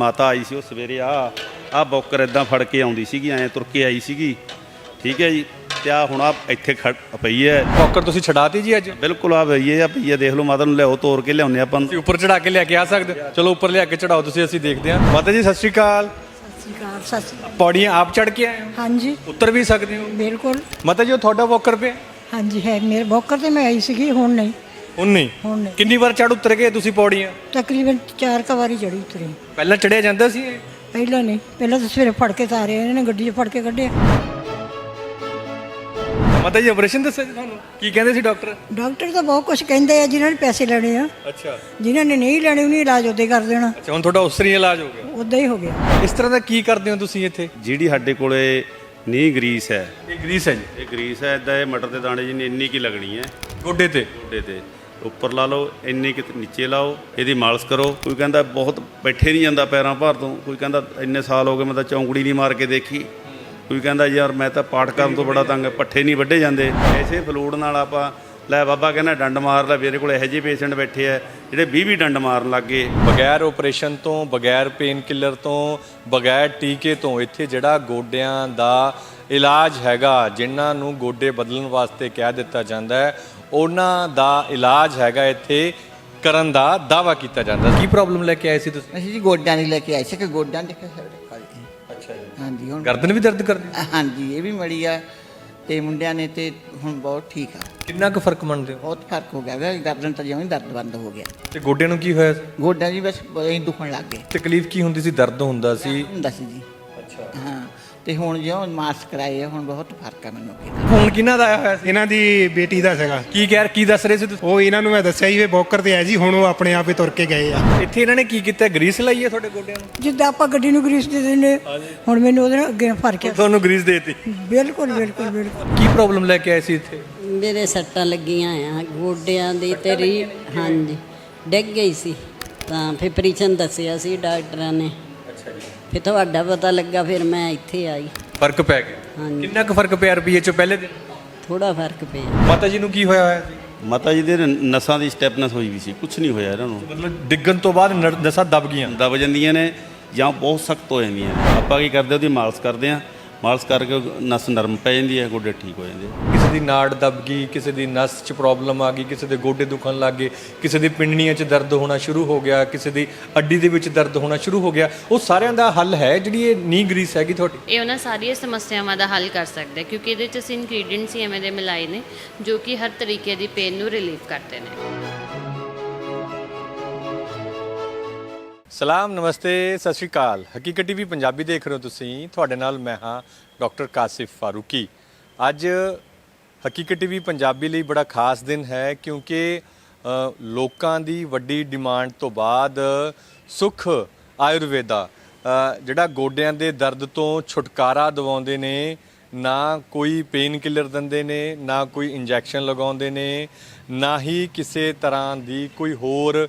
ਮਾਤਾ ਆਈ ਸੀ ਉਹ ਸਵੇਰੇ ਆ ਆ ਬੋਕਰ ਇਦਾਂ ਫੜ ਕੇ ਆਉਂਦੀ ਸੀਗੀ ਐਂ ਤੁਰ ਕੇ ਆਈ ਸੀਗੀ। ਠੀਕ ਹੈ ਜੀ ਤੇ ਆ ਹੁਣ ਆ ਇੱਥੇ ਖੜ ਪਈ ਹੈ। ਪੌਕਰ ਤੁਸੀਂ ਛਡਾਤੀ ਜੀ ਅੱਜ? ਬਿਲਕੁਲ ਆ ਪਈ ਹੈ ਆ ਪਈ ਹੈ ਦੇਖ ਲਓ ਮਾਤਾ ਨੂੰ ਲਿਆਓ ਤੋੜ ਕੇ ਲਿਆਉਂਦੇ ਆਪਾਂ। ਤੁਸੀਂ ਉੱਪਰ ਚੜਾ ਕੇ ਲੈ ਕੇ ਆ ਸਕਦੇ ਹੋ। ਚਲੋ ਉੱਪਰ ਲਿਆ ਕੇ ਚੜਾਓ ਤੁਸੀਂ ਅਸੀਂ ਦੇਖਦੇ ਹਾਂ। ਮਾਤਾ ਜੀ ਸਤਿ ਸ਼੍ਰੀ ਅਕਾਲ। ਸਤਿ ਸ਼੍ਰੀ ਅਕਾਲ ਸਤਿ ਸ਼੍ਰੀ ਅਕਾਲ। ਪੌੜੀਆਂ ਆਪ ਚੜ ਕੇ ਆਏ ਹੋ? ਹਾਂਜੀ। ਉੱਤਰ ਵੀ ਸਕਦੇ ਹੋ? ਬਿਲਕੁਲ ਮਾਤਾ ਜੀ ਉਹ ਤੁਹਾਡਾ ਵੋਕਰ ਪਿਆ? ਹਾਂਜੀ ਹੈ ਮੇਰੇ ਬੋਕਰ ਤੇ ਮੈਂ ਆਈ ਸੀਗੀ ਹੁਣ ਨਹੀਂ। ਹੁਣ ਨਹੀਂ ਹੁਣ ਨਹੀਂ ਕਿੰਨੀ ਵਾਰ ਚੜ ਉਤਰ ਗਏ ਤੁਸੀਂ ਪੌੜੀਆਂ? ਤਕਰੀਬਨ ਚਾਰ ਕੁ ਵਾਰੀ ਚੜੀ ਉਤਰੀ। ਪਹਿਲਾਂ ਚੜਿਆ ਜਾਂਦਾ ਸੀ ਇਹ? ਪਹਿਲਾਂ ਨਹੀਂ। ਪਹਿਲਾਂ ਤਾਂ ਸਵੇਰੇ ਫੜ ਕੇ ਤਾਰੇ ਇਹਨਾਂ ਨੇ ਗੱਡੀ 'ਚ ਫੜ ਕੇ ਕੱਢਿਆ। ਮਾਤਾ ਜੀ ਆਪਰੇਸ਼ਨ ਦੱਸਿਆ ਤੁਹਾਨੂੰ? ਕੀ ਕਹਿੰਦੇ ਸੀ ਡਾਕਟਰ? ਡਾਕਟਰ ਤਾਂ ਬਹੁਤ ਕੁਝ ਕਹਿੰਦੇ ਆ ਜਿਨ੍ਹਾਂ ਨੇ ਪੈਸੇ ਲੈਣੇ ਆ। ਅੱਛਾ। ਜਿਨ੍ਹਾਂ ਨੇ ਨਹੀਂ ਲੈਣੇ ਉਹਨੇ ਇਲਾਜ ਉਹਦੇ ਕਰ ਦੇਣਾ। ਅੱਛਾ ਹੁਣ ਤੁਹਾਡਾ ਉਸਰੀ ਇਲਾਜ ਹੋ ਗਿਆ। ਉਦਾਂ ਹੀ ਹੋ ਗਿਆ। ਇਸ ਤਰ੍ਹਾਂ ਦਾ ਕੀ ਕਰਦੇ ਹੋ ਤੁਸੀਂ ਇੱਥੇ? ਜਿਹੜੀ ਸਾਡੇ ਕੋਲੇ ਨੀ ਗਰੀਸ ਹੈ। ਇਹ ਗਰੀਸ ਹੈ ਜੀ। ਇਹ ਗਰੀਸ ਹੈ ਇਦਾਂ ਇਹ ਮਟਰ ਦੇ ਦਾਣੇ ਜਿੰਨੀ ਇੰਨੀ ਕੀ ਲੱਗਣੀ ਹੈ। ਗੋਡੇ ਤੇ? ਗੋਡੇ ਤੇ। ਉੱਪਰ ਲਾ ਲਓ, ਇੰਨੀ ਕਿ ਨੀਚੇ ਲਾਓ, ਇਹਦੀ ਮਾਲਸ਼ ਕਰੋ। ਕੋਈ ਕਹਿੰਦਾ ਬਹੁਤ ਬੈਠੇ ਨਹੀਂ ਜਾਂਦਾ ਪੈਰਾਂ ਭਾਰ ਤੋਂ। ਕੋਈ ਕਹਿੰਦਾ ਇੰਨੇ ਸਾਲ ਹੋ ਗਏ ਮੈਂ ਤਾਂ ਚੌਂਕੜੀ ਨਹੀਂ ਮਾਰ ਕੇ ਦੇਖੀ। ਕੋਈ ਕਹਿੰਦਾ ਯਾਰ ਮੈਂ ਤਾਂ ਪਾਠ ਕਰਨ ਤੋਂ ਬੜਾ ਤੰਗ ਪੱਠੇ ਨਹੀਂ ਵੱਢੇ ਜਾਂਦੇ। ਐਸੇ ਫਲੂਡ ਨਾਲ ਆਪਾਂ, ਲੈ ਬਾਬਾ ਕਹਿੰਦਾ ਡੰਡ ਮਾਰ ਲੈ ਮੇਰੇ ਕੋਲ ਇਹੋ ਜਿਹੇ ਪੇਸ਼ੈਂਟ ਬੈਠੇ ਆ, ਜਿਹੜੇ 20 20 ਡੰਡ ਮਾਰਨ ਲੱਗ ਗਏ। ਬਗੈਰ ਆਪਰੇਸ਼ਨ ਤੋਂ, ਬਗੈਰ ਪੇਨ ਕਿਲਰ ਤੋਂ, ਬਗੈਰ ਟੀਕੇ ਤੋਂ, ਇੱਥੇ ਜਿਹੜਾ ਗੋਡਿਆਂ ਦਾ ਇਲਾਜ ਹੈਗਾ, ਜਿਨ੍ਹਾਂ ਨੂੰ ਗੋਡੇ ਬਦਲਣ ਵਾਸਤੇ ਕਹਿ ਦਿੱਤਾ ਜਾਂਦਾ ਹੈ ਉਹਨਾਂ ਦਾ ਇਲਾਜ ਹੈਗਾ ਇੱਥੇ ਕਰਨ ਦਾ ਦਾਵਾ ਕੀਤਾ ਜਾਂਦਾ ਕੀ ਪ੍ਰੋਬਲਮ ਲੈ ਕੇ ਆਏ ਸੀ ਤੁਸੀਂ? ਅਸੀਂ ਜੀ ਗੋਡਿਆਂ ਦੀ ਲੈ ਕੇ ਆਏ ਸੀ ਕਿ ਗੋਡਿਆਂ ਦੇ ਅੱਛਾ ਜੀ। ਹਾਂਜੀ ਹੁਣ ਗਰਦਨ ਵੀ ਦਰਦ ਕਰਦੀ? ਹਾਂਜੀ ਇਹ ਵੀ ਮੜੀ ਆ ਤੇ ਮੁੰਡਿਆਂ ਨੇ ਤੇ ਹੁਣ ਬਹੁਤ ਠੀਕ ਆ। ਕਿੰਨਾ ਕੁ ਫ਼ਰਕ ਮੰਨਦੇ ਹੋ? ਬਹੁਤ ਫ਼ਰਕ ਹੋ ਗਿਆ ਵਾ ਗਰਦਨ ਤਾਂ ਜਿਵੇਂ ਹੀ ਦਰਦ ਬੰਦ ਹੋ ਗਿਆ। ਤੇ ਗੋਡਿਆਂ ਨੂੰ ਕੀ ਹੋਇਆ ਸੀ? ਗੋਡਿਆਂ ਦੀ ਬਸ ਐਂ ਦੁਖਣ ਲੱਗ ਗਏ। ਤਕਲੀਫ ਕੀ ਹੁੰਦੀ ਸੀ? ਦਰਦ ਹੁੰਦਾ ਸੀ? ਹੁੰਦਾ ਸੀ ਜੀ। ਤੇ ਹੁਣ ਜਿਉਂ ਮਾਸਕ ਕਰਾਏ ਆ ਹੁਣ ਬਹੁਤ ਫ਼ਰਕ ਆ ਮੈਨੂੰ ਕਿਹਾ ਫੋਨ ਕਿਹਨਾਂ ਦਾ ਆਇਆ ਹੋਇਆ ਸੀ? ਇਹਨਾਂ ਦੀ ਬੇਟੀ ਦਾ ਸੀਗਾ। ਕੀ ਕਹਿ ਕੀ ਦੱਸ ਰਹੇ ਸੀ ਤੁਸੀਂ? ਉਹ ਇਹਨਾਂ ਨੂੰ ਮੈਂ ਦੱਸਿਆ ਜੀ ਵੀ ਬੋਕਰ ਤੇ ਹੈ ਜੀ ਹੁਣ ਉਹ ਆਪਣੇ ਆਪ ਹੀ ਤੁਰ ਕੇ ਗਏ ਆ। ਇੱਥੇ ਇਹਨਾਂ ਨੇ ਕੀ ਕੀਤਾ? ਗਰੀਸ ਲਾਈ ਹੈ ਤੁਹਾਡੇ ਗੋਡਿਆਂ ਨੂੰ? ਜਿੱਦਾਂ ਆਪਾਂ ਗੱਡੀ ਨੂੰ ਗਰੀਸ ਦੇ ਦਿੰਦੇ ਹੁਣ ਮੈਨੂੰ ਉਹਦੇ ਨਾਲ ਅੱਗੇ ਫ਼ਰਕ ਹੈ ਤੁਹਾਨੂੰ ਗਰੀਸ ਦੇਤੀ? ਬਿਲਕੁਲ ਬਿਲਕੁਲ ਬਿਲਕੁਲ। ਕੀ ਪ੍ਰੋਬਲਮ ਲੈ ਕੇ ਆਏ ਸੀ ਇੱਥੇ? ਮੇਰੇ ਸੱਟਾਂ ਲੱਗੀਆਂ ਆ ਗੋਡਿਆਂ ਦੀ ਤੇ ਰੀ ਹਾਂਜੀ। ਡਿੱਗ ਗਈ ਸੀ। ਤਾਂ ਫਿਰ ਪ੍ਰੀਚਨ ਦੱਸਿਆ ਸੀ ਡਾਕਟਰਾਂ ਨੇ। ਫਿਰ ਤੁਹਾਡਾ ਪਤਾ ਲੱਗਾ ਫਿਰ ਮੈਂ ਇੱਥੇ ਆਈ। ਫ਼ਰਕ ਪੈ ਗਿਆ। ਹਾਂਜੀ। ਕਿੰਨਾ ਕੁ ਫ਼ਰਕ ਪਿਆ ਰੁਪਈਏ ਚੋਂ ਪਹਿਲੇ ਦਿਨ? ਥੋੜਾ ਫ਼ਰਕ ਪਿਆ। ਮਾਤਾ ਜੀ ਨੂੰ ਕੀ ਹੋਇਆ ਹੋਇਆ ਸੀ? ਮਾਤਾ ਜੀ ਦੇ ਨਸਾਂ ਦੀ ਸਟੈਪਨੈਸ ਹੋਈ ਵੀ ਸੀ ਕੁਝ ਨਹੀਂ ਹੋਇਆ ਇਹਨਾਂ ਨੂੰ। ਮਤਲਬ ਡਿੱਗਣ ਤੋਂ ਬਾਅਦ ਨਰ- ਨਸਾਂ ਦਬ ਗਈਆਂ। ਦਬ ਜਾਂਦੀਆਂ ਨੇ ਜਾਂ ਬਹੁਤ ਸਖਤ ਹੋ ਜਾਂਦੀਆਂ ਨੇ। ਆਪਾਂ ਕੀ ਕਰਦੇ ਉਹਦੀ ਮਾਲਿਸ਼ ਕਰਦੇ ਆ ਮਾਲਿਸ਼ ਕਰਕੇ ਨਸ ਨਰਮ ਪੈ ਜਾਂਦੀ ਹੈ ਗੋਡੇ ਠੀਕ ਹੋ ਜਾਂਦੇ ਆ। ਕਿਸੇ ਦੀ ਨਾੜ ਦਬ ਗਈ ਕਿਸੇ ਦੀ ਨਸ 'ਚ ਪ੍ਰੋਬਲਮ ਆ ਗਈ ਕਿਸੇ ਦੇ ਗੋਡੇ ਦੁਖਣ ਲੱਗ ਗਏ ਕਿਸੇ ਦੀ ਪਿੰਡਣੀਆਂ 'ਚ ਦਰਦ ਹੋਣਾ ਸ਼ੁਰੂ ਹੋ ਗਿਆ ਕਿਸੇ ਦੀ ਅੱਡੀ ਦੇ ਵਿੱਚ ਦਰਦ ਹੋਣਾ ਸ਼ੁਰੂ ਹੋ ਗਿਆ ਉਹ ਸਾਰਿਆਂ ਦਾ ਹੱਲ ਹੈ ਜਿਹੜੀ ਇਹ ਨੀ ਗਰੀਸ ਹੈਗੀ ਤੁਹਾਡੀ? ਇਹ ਉਹਨਾਂ ਸਾਰੀਆਂ ਸਮੱਸਿਆਵਾਂ ਦਾ ਹੱਲ ਕਰ ਸਕਦਾ ਹੈ ਕਿਉਂਕਿ ਇਹਦੇ ਚ ਅਸੀਂ ਇਨਗਰੀਡੀਅੰਟਸ ਹੀ ਐਵੇਂ ਦੇ ਮਿਲਾਏ ਨੇ ਜੋ ਕਿ ਹਰ ਤਰੀਕੇ ਦੀ ਪੇਨ ਨੂੰ ਰਿਲੀਫ ਕਰਦੇ ਨੇ। ਸਲਾਮ ਨਮਸਤੇ ਸਤਿ ਸ਼੍ਰੀ ਅਕਾਲ। ਹਕੀਕਤ ਟੀਵੀ ਪੰਜਾਬੀ ਦੇਖ ਰਹੇ ਹੋ ਤੁਸੀਂ ਤੁਹਾਡੇ ਨਾਲ ਮੈਂ ਹਾਂ ਡਾਕਟਰ ਕਾਸਿਫ ਫਾਰੂਕੀ। ਅੱਜ ਹਕੀਕਤ ਟੀਵੀ ਪੰਜਾਬੀ ਲਈ ਬੜਾ ਖਾਸ ਦਿਨ ਹੈ ਕਿਉਂਕਿ ਲੋਕਾਂ ਦੀ ਵੱਡੀ ਡਿਮਾਂਡ ਤੋਂ ਬਾਅਦ ਸੁਖ ਆਯੁਰਵੇਦਾ ਜਿਹੜਾ ਗੋਡਿਆਂ ਦੇ ਦਰਦ ਤੋਂ ਛੁਟਕਾਰਾ ਦਿਵਾਉਂਦੇ ਨੇ, ਨਾ ਕੋਈ ਪੇਨ ਕਿਲਰ ਦਿੰਦੇ ਨੇ, ਨਾ ਕੋਈ ਇੰਜੈਕਸ਼ਨ ਲਗਾਉਂਦੇ ਨੇ, ਨਾ ਹੀ ਕਿਸੇ ਤਰ੍ਹਾਂ ਦੀ ਕੋਈ ਹੋਰ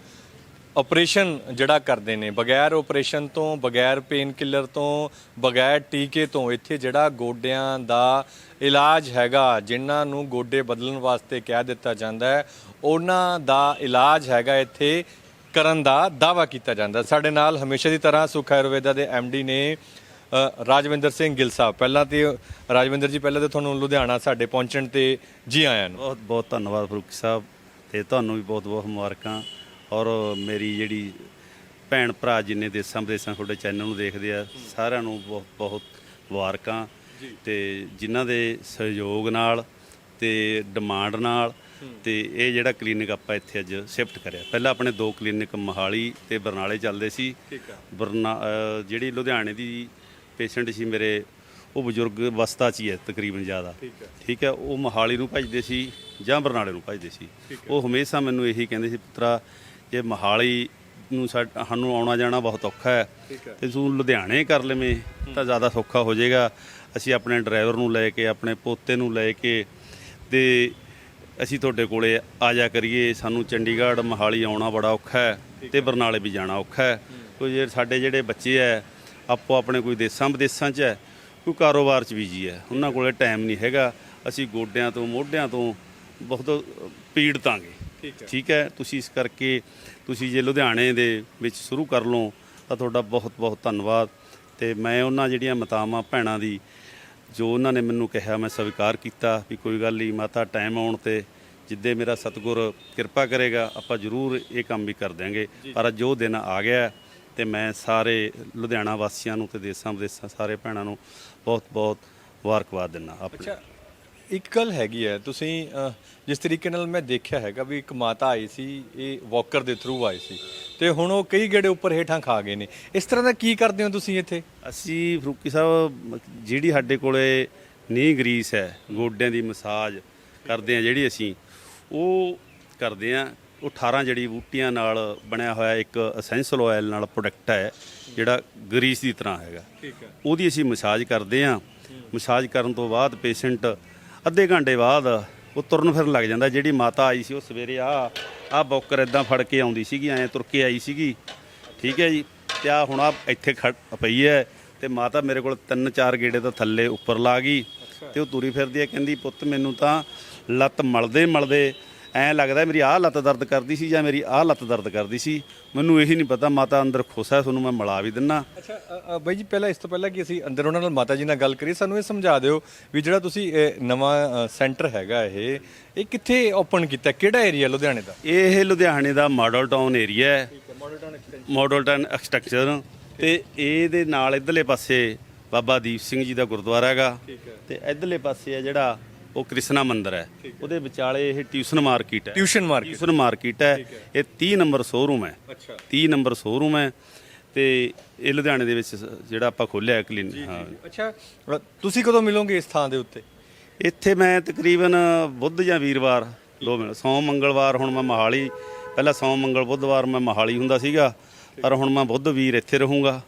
ਆਪਰੇਸ਼ਨ ਜਿਹੜਾ ਕਰਦੇ ਨੇ, ਬਗੈਰ ਆਪਰੇਸ਼ਨ ਤੋਂ, ਬਗੈਰ ਪੇਨ ਕਿਲਰ ਤੋਂ, ਬਗੈਰ ਟੀਕੇ ਤੋਂ, ਇੱਥੇ ਜਿਹੜਾ ਗੋਡਿਆਂ ਦਾ ਇਲਾਜ ਹੈਗਾ, ਜਿਨ੍ਹਾਂ ਨੂੰ ਗੋਡੇ ਬਦਲਣ ਵਾਸਤੇ ਕਹਿ ਦਿੱਤਾ ਜਾਂਦਾ ਹੈ, ਉਹਨਾਂ ਦਾ ਇਲਾਜ ਹੈਗਾ ਇੱਥੇ ਕਰਨ ਦਾ ਦਾਵਾ ਕੀਤਾ ਜਾਂਦਾ ਸਾਡੇ ਨਾਲ ਹਮੇਸ਼ਾ ਦੀ ਤਰ੍ਹਾਂ ਸੁਖ ਆਯੁਰਵੇਦਾ ਦੇ ਡੀ ਨੇ ਰਾਜਵਿੰਦਰ ਸਿੰਘ ਗਿੱਲ ਸਾਹਿਬ। ਪਹਿਲਾਂ ਤੇ, ਰਾਜਵਿੰਦਰ ਜੀ, ਪਹਿਲਾਂ ਤੇ ਤੁਹਾਨੂੰ ਲੁਧਿਆਣਾ ਸਾਡੇ ਪਹੁੰਚਣ ਤੇ ਜੀ ਆਇਆਂ ਨੂੰ। ਬਹੁਤ ਬਹੁਤ ਧੰਨਵਾਦ ਫਰੂਕੀ ਸਾਹਿਬ, ਤੇ ਤੁਹਾਨੂੰ ਵੀ ਬਹੁਤ ਬਹੁਤ ਮੁਬਾਰਕਾਂ। ਔਰ ਮੇਰੀ ਜਿਹੜੀ ਭੈਣ ਭਰਾ ਜਿੰਨੇ ਦੇਸਾਂ ਵਿਦੇਸਾਂ ਤੁਹਾਡੇ ਚੈਨਲ ਨੂੰ ਦੇਖਦੇ ਆ ਸਾਰਿਆਂ ਨੂੰ ਬਹੁਤ ਬਹੁਤ ਮੁਬਾਰਕਾਂ ਤੇ ਜਿਨ੍ਹਾਂ ਦੇ ਸਹਿਯੋਗ ਨਾਲ ਤੇ ਡਿਮਾਂਡ ਨਾਲ ਤੇ ਇਹ ਜਿਹੜਾ ਕਲੀਨਿਕ ਆਪਾਂ ਇੱਥੇ ਅੱਜ ਸ਼ਿਫਟ ਕਰਿਆ। ਪਹਿਲਾਂ ਆਪਣੇ ਦੋ ਕਲੀਨਿਕ ਮੋਹਾਲੀ ਤੇ ਬਰਨਾਲੇ ਚੱਲਦੇ ਸੀ। ਬਰਨਾ ਜਿਹੜੀ ਲੁਧਿਆਣੇ ਦੀ ਪੇਸ਼ੈਂਟ ਸੀ ਮੇਰੇ ਉਹ ਬਜ਼ੁਰਗ ਅਵਸਥਾ 'ਚ ਹੀ ਹੈ ਤਕਰੀਬਨ ਜ਼ਿਆਦਾ। ਠੀਕ ਹੈ ਉਹ ਮੋਹਾਲੀ ਨੂੰ ਭਜਦੇ ਸੀ ਜਾਂ ਬਰਨਾਲੇ ਨੂੰ ਭਜਦੇ ਸੀ। ਉਹ ਹਮੇਸ਼ਾ ਮੈਨੂੰ ਇਹੀ ਕਹਿੰਦੇ ਸੀ ਪੁੱਤਰਾ ਜੇ ਮੋਹਾਲੀ ਨੂੰ ਸਾਨੂੰ ਆਉਣਾ ਜਾਣਾ ਬਹੁਤ ਔਖਾ ਹੈ। ਤੇ ਤੂੰ ਲੁਧਿਆਣੇ ਕਰ ਲਵੇਂ ਤਾਂ ਜ਼ਿਆਦਾ ਸੌਖਾ ਹੋ ਜਾਏਗਾ। ਅਸੀਂ ਆਪਣੇ ਡਰਾਈਵਰ ਨੂੰ ਲੈ ਕੇ ਆਪਣੇ ਪੋਤੇ ਨੂੰ ਲੈ ਕੇ ਤੇ ਅਸੀਂ ਤੁਹਾਡੇ ਕੋਲੇ ਆ ਜਾ ਕਰੀਏ। ਸਾਨੂੰ ਚੰਡੀਗੜ੍ਹ ਮੋਹਾਲੀ ਆਉਣਾ ਬੜਾ ਔਖਾ ਹੈ ਤੇ ਬਰਨਾਲੇ ਵੀ ਜਾਣਾ ਔਖਾ ਹੈ। ਕੋਈ ਜੇ ਸਾਡੇ ਜਿਹੜੇ ਬੱਚੇ ਐ ਆਪੋ ਆਪਣੇ ਕੋਈ ਦੇਸਾਂ ਵਿਦੇਸਾਂ 'ਚ ਹੈ ਕੋਈ ਕਾਰੋਬਾਰ 'ਚ ਬਿਜ਼ੀ ਹੈ ਉਹਨਾਂ ਕੋਲੇ ਟਾਈਮ ਨਹੀਂ ਹੈਗਾ। ਅਸੀਂ ਗੋਡਿਆਂ ਤੋਂ ਮੋਢਿਆਂ ਤੋਂ ਬਹੁਤ ਪੀੜਤਾਂਗੇ। ਠੀਕ ਹੈ। ਤੁਸੀਂ ਇਸ ਕਰਕੇ ਤੁਸੀਂ ਜੇ ਲੁਧਿਆਣੇ ਦੇ ਵਿੱਚ ਸ਼ੁਰੂ ਕਰ ਲਓ ਤਾਂ ਤੁਹਾਡਾ ਬਹੁਤ ਬਹੁਤ ਧੰਨਵਾਦ। ਤੇ ਮੈਂ ਉਹਨਾਂ ਜਿਹੜੀਆਂ ਮਾਤਾਵਾਂ ਭੈਣਾਂ ਦੀ ਜੋ ਉਹਨਾਂ ਨੇ ਮੈਨੂੰ ਕਿਹਾ ਮੈਂ ਸਵੀਕਾਰ ਕੀਤਾ ਵੀ ਕੋਈ ਗੱਲ ਨਹੀਂ ਮਾਤਾ ਟਾਈਮ ਆਉਣ ਤੇ ਜਿੱਦੇ ਮੇਰਾ ਸਤਿਗੁਰ ਕਿਰਪਾ ਕਰੇਗਾ ਆਪਾਂ ਜ਼ਰੂਰ ਇਹ ਕੰਮ ਵੀ ਕਰ ਦਿਆਂਗੇ। ਪਰ ਅੱਜ ਉਹ ਦਿਨ ਆ ਗਿਆ ਤੇ ਮੈਂ ਸਾਰੇ ਲੁਧਿਆਣਾ ਵਾਸੀਆਂ ਨੂੰ ਤੇ ਦੇਸਾਂ ਵਿਦੇਸਾਂ ਸਾਰੇ ਭੈਣਾਂ ਨੂੰ ਬਹੁਤ ਬਹੁਤ ਮੁਬਾਰਕਬਾਦ ਦਿੰਦਾ ਆਪਣੇ। ਇੱਕ ਗੱਲ ਹੈਗੀ ਹੈ ਤੁਸੀਂ ਅਹ, ਜਿਸ ਤਰੀਕੇ ਨਾਲ ਮੈਂ ਦੇਖਿਆ ਹੈਗਾ ਵੀ ਇੱਕ ਮਾਤਾ ਆਈ ਸੀ ਇਹ ਵਾਕਰ ਦੇ ਥਰੂ ਆਈ ਸੀ ਤੇ ਹੁਣ ਉਹ ਕਈ ਗੇੜੇ ਉੱਪਰ ਹੇਠਾਂ ਖਾ ਗਏ ਨੇ। ਇਸ ਤਰ੍ਹਾਂ ਦਾ ਕੀ ਕਰਦੇ ਹੋ ਤੁਸੀਂ ਇੱਥੇ? ਅਸੀਂ ਫਰੂਕੀ ਸਾਹਿਬ ਜਿਹੜੀ ਸਾਡੇ ਕੋਲੇ ਨੀ ਗਰੀਸ ਹੈ ਗੋਡਿਆਂ ਦੀ ਮਸਾਜ ਕਰਦੇ ਆ ਜਿਹੜੀ ਅਸੀਂ ਉਹ ਕਰਦੇ ਆ ਉਹ 18 ਜੜੀ ਬੂਟੀਆਂ ਨਾਲ ਬਣਿਆ ਹੋਇਆ ਇੱਕ ਐਸੈਂਸ਼ਲ ਆਇਲ ਨਾਲ ਪ੍ਰੋਡਕਟ ਹੈ ਜਿਹੜਾ ਗਰੀਸ ਦੀ ਤਰ੍ਹਾਂ ਹੈਗਾ। ਠੀਕ ਹੈ। ਉਹਦੀ ਅਸੀਂ ਮਸਾਜ ਕਰਦੇ ਆ ਮਸਾਜ ਕਰਨ ਤੋਂ ਬਾਅਦ ਪੇਸ਼ੈਂਟ ਅੱਧੇ ਘੰਟੇ ਬਾਅਦ ਉਹ ਤੁਰਨ ਫਿਰਨ ਲੱਗ ਜਾਂਦਾ। ਜਿਹੜੀ ਮਾਤਾ ਆਈ ਸੀ ਉਹ ਸਵੇਰੇ ਆ ਆ ਬੌਕਰ ਇਦਾਂ ਫੜ ਕੇ ਆਉਂਦੀ ਸੀਗੀ, ਐਂ ਤੁਰ ਕੇ ਆਈ ਸੀਗੀ। ਠੀਕ ਹੈ ਜੀ। ਤੇ ਆ ਹੁਣ ਆ ਇੱਥੇ ਖੜ ਪਈ ਹੈ ਤੇ ਮਾਤਾ ਮੇਰੇ ਕੋਲ ਤਿੰਨ ਚਾਰ ਗੇੜੇ ਤਾਂ ਥੱਲੇ ਉੱਪਰ ਲਾ ਗਈ। ਤੇ ਉਹ ਤੁਰੀ ਫਿਰਦੀ ਹੈ, ਕਹਿੰਦੀ, ਪੁੱਤ, ਮੈਨੂੰ ਤਾਂ ਲੱਤ ਮਲਦੇ ਮਲਦੇ ਐਂ ਲੱਗਦਾ ਮੇਰੀ ਆਹ ਲੱਤ ਦਰਦ ਕਰਦੀ ਸੀ ਜਾਂ ਮੇਰੀ ਆਹ ਲੱਤ ਦਰਦ ਕਰਦੀ ਸੀ। ਮੈਨੂੰ ਇਹੀ ਨਹੀਂ ਪਤਾ ਮਾਤਾ ਅੰਦਰ ਖੁਸ਼ ਹੈ ਤੁਹਾਨੂੰ ਮੈਂ ਮਿਲਾ ਵੀ ਦਿੰਨਾ। ਅੱਛਾ ਅ, ਅ, ਬਾਈ ਜੀ ਪਹਿਲਾਂ ਇਸ ਤੋਂ ਪਹਿਲਾਂ ਕਿ ਅਸੀਂ ਅੰਦਰ ਉਹਨਾਂ ਨਾਲ ਮਾਤਾ ਜੀ ਨਾਲ ਗੱਲ ਕਰੀਏ ਸਾਨੂੰ ਇਹ ਸਮਝਾ ਦਿਓ ਵੀ ਜਿਹੜਾ ਤੁਸੀਂ ਇਹ ਨਵਾਂ ਸੈਂਟਰ ਹੈਗਾ ਇਹ ਇਹ ਕਿੱਥੇ ਓਪਨ ਕੀਤਾ? ਕਿਹੜਾ ਏਰੀਆ ਲੁਧਿਆਣੇ ਦਾ? ਇਹ ਲੁਧਿਆਣੇ ਦਾ ਮਾਡਲ ਟਾਊਨ ਏਰੀਆ ਹੈ। ਮਾਡਲ ਟਾਊਨ ਐਕਸਟ੍ਰਕਚਰ ਤੇ ਇਹਦੇ ਨਾਲ ਇਧਰਲੇ ਪਾਸੇ ਬਾਬਾ ਦੀਪ ਸਿੰਘ ਜੀ ਦਾ ਗੁਰਦੁਆਰਾ ਹੈਗਾ। ਤੇ ਇਧਰਲੇ ਪਾਸੇ ਹੈ ਜਿਹੜਾ ਉਹ ਕ੍ਰਿਸ਼ਨਾ ਮੰਦਿਰ ਹੈ। ਉਹਦੇ ਵਿਚਾਲੇ ਇਹ ਟਿਊਸ਼ਨ ਮਾਰਕੀਟ ਹੈ। Tuition market. ਟਿਊਸ਼ਨ ਮਾਰਕੀਟ ਹੈ। ਇਹ 30 ਨੰਬਰ ਸ਼ੋਰੂਮ ਹੈ। ਅੱਛਾ। 30 ਨੰਬਰ ਸ਼ੋਰੂਮ ਹੈ ਤੇ ਇਹ ਲੁਧਿਆਣੇ ਦੇ ਵਿੱਚ ਜਿਹੜਾ ਆਪਾਂ ਖੋਲਿਆ ਕਲੀਨਿਕ ਹਾਂ। ਅੱਛਾ ਤੁਸੀਂ ਕਦੋਂ ਮਿਲੋਗੇ ਇਸ ਥਾਂ ਦੇ ਉੱਤੇ? ਇੱਥੇ ਮੈਂ ਤਕਰੀਬਨ ਬੁੱਧ ਜਾਂ ਵੀਰਵਾਰ ਦੋ ਮਿੰਟ ਸੋਮ ਮੰਗਲਵਾਰ ਹੁਣ ਮੈਂ ਮਹਾਲੀ ਪਹਿਲਾਂ ਸੋਮ ਮੰਗਲ ਬੁੱਧਵਾਰ ਮੈਂ ਮਹਾਲੀ ਹੁੰਦਾ ਸੀਗਾ ਪਰ ਹੁਣ ਮੈਂ ਬੁੱਧ ਵੀਰ ਇੱਥੇ ਰਹੂੰਗਾ।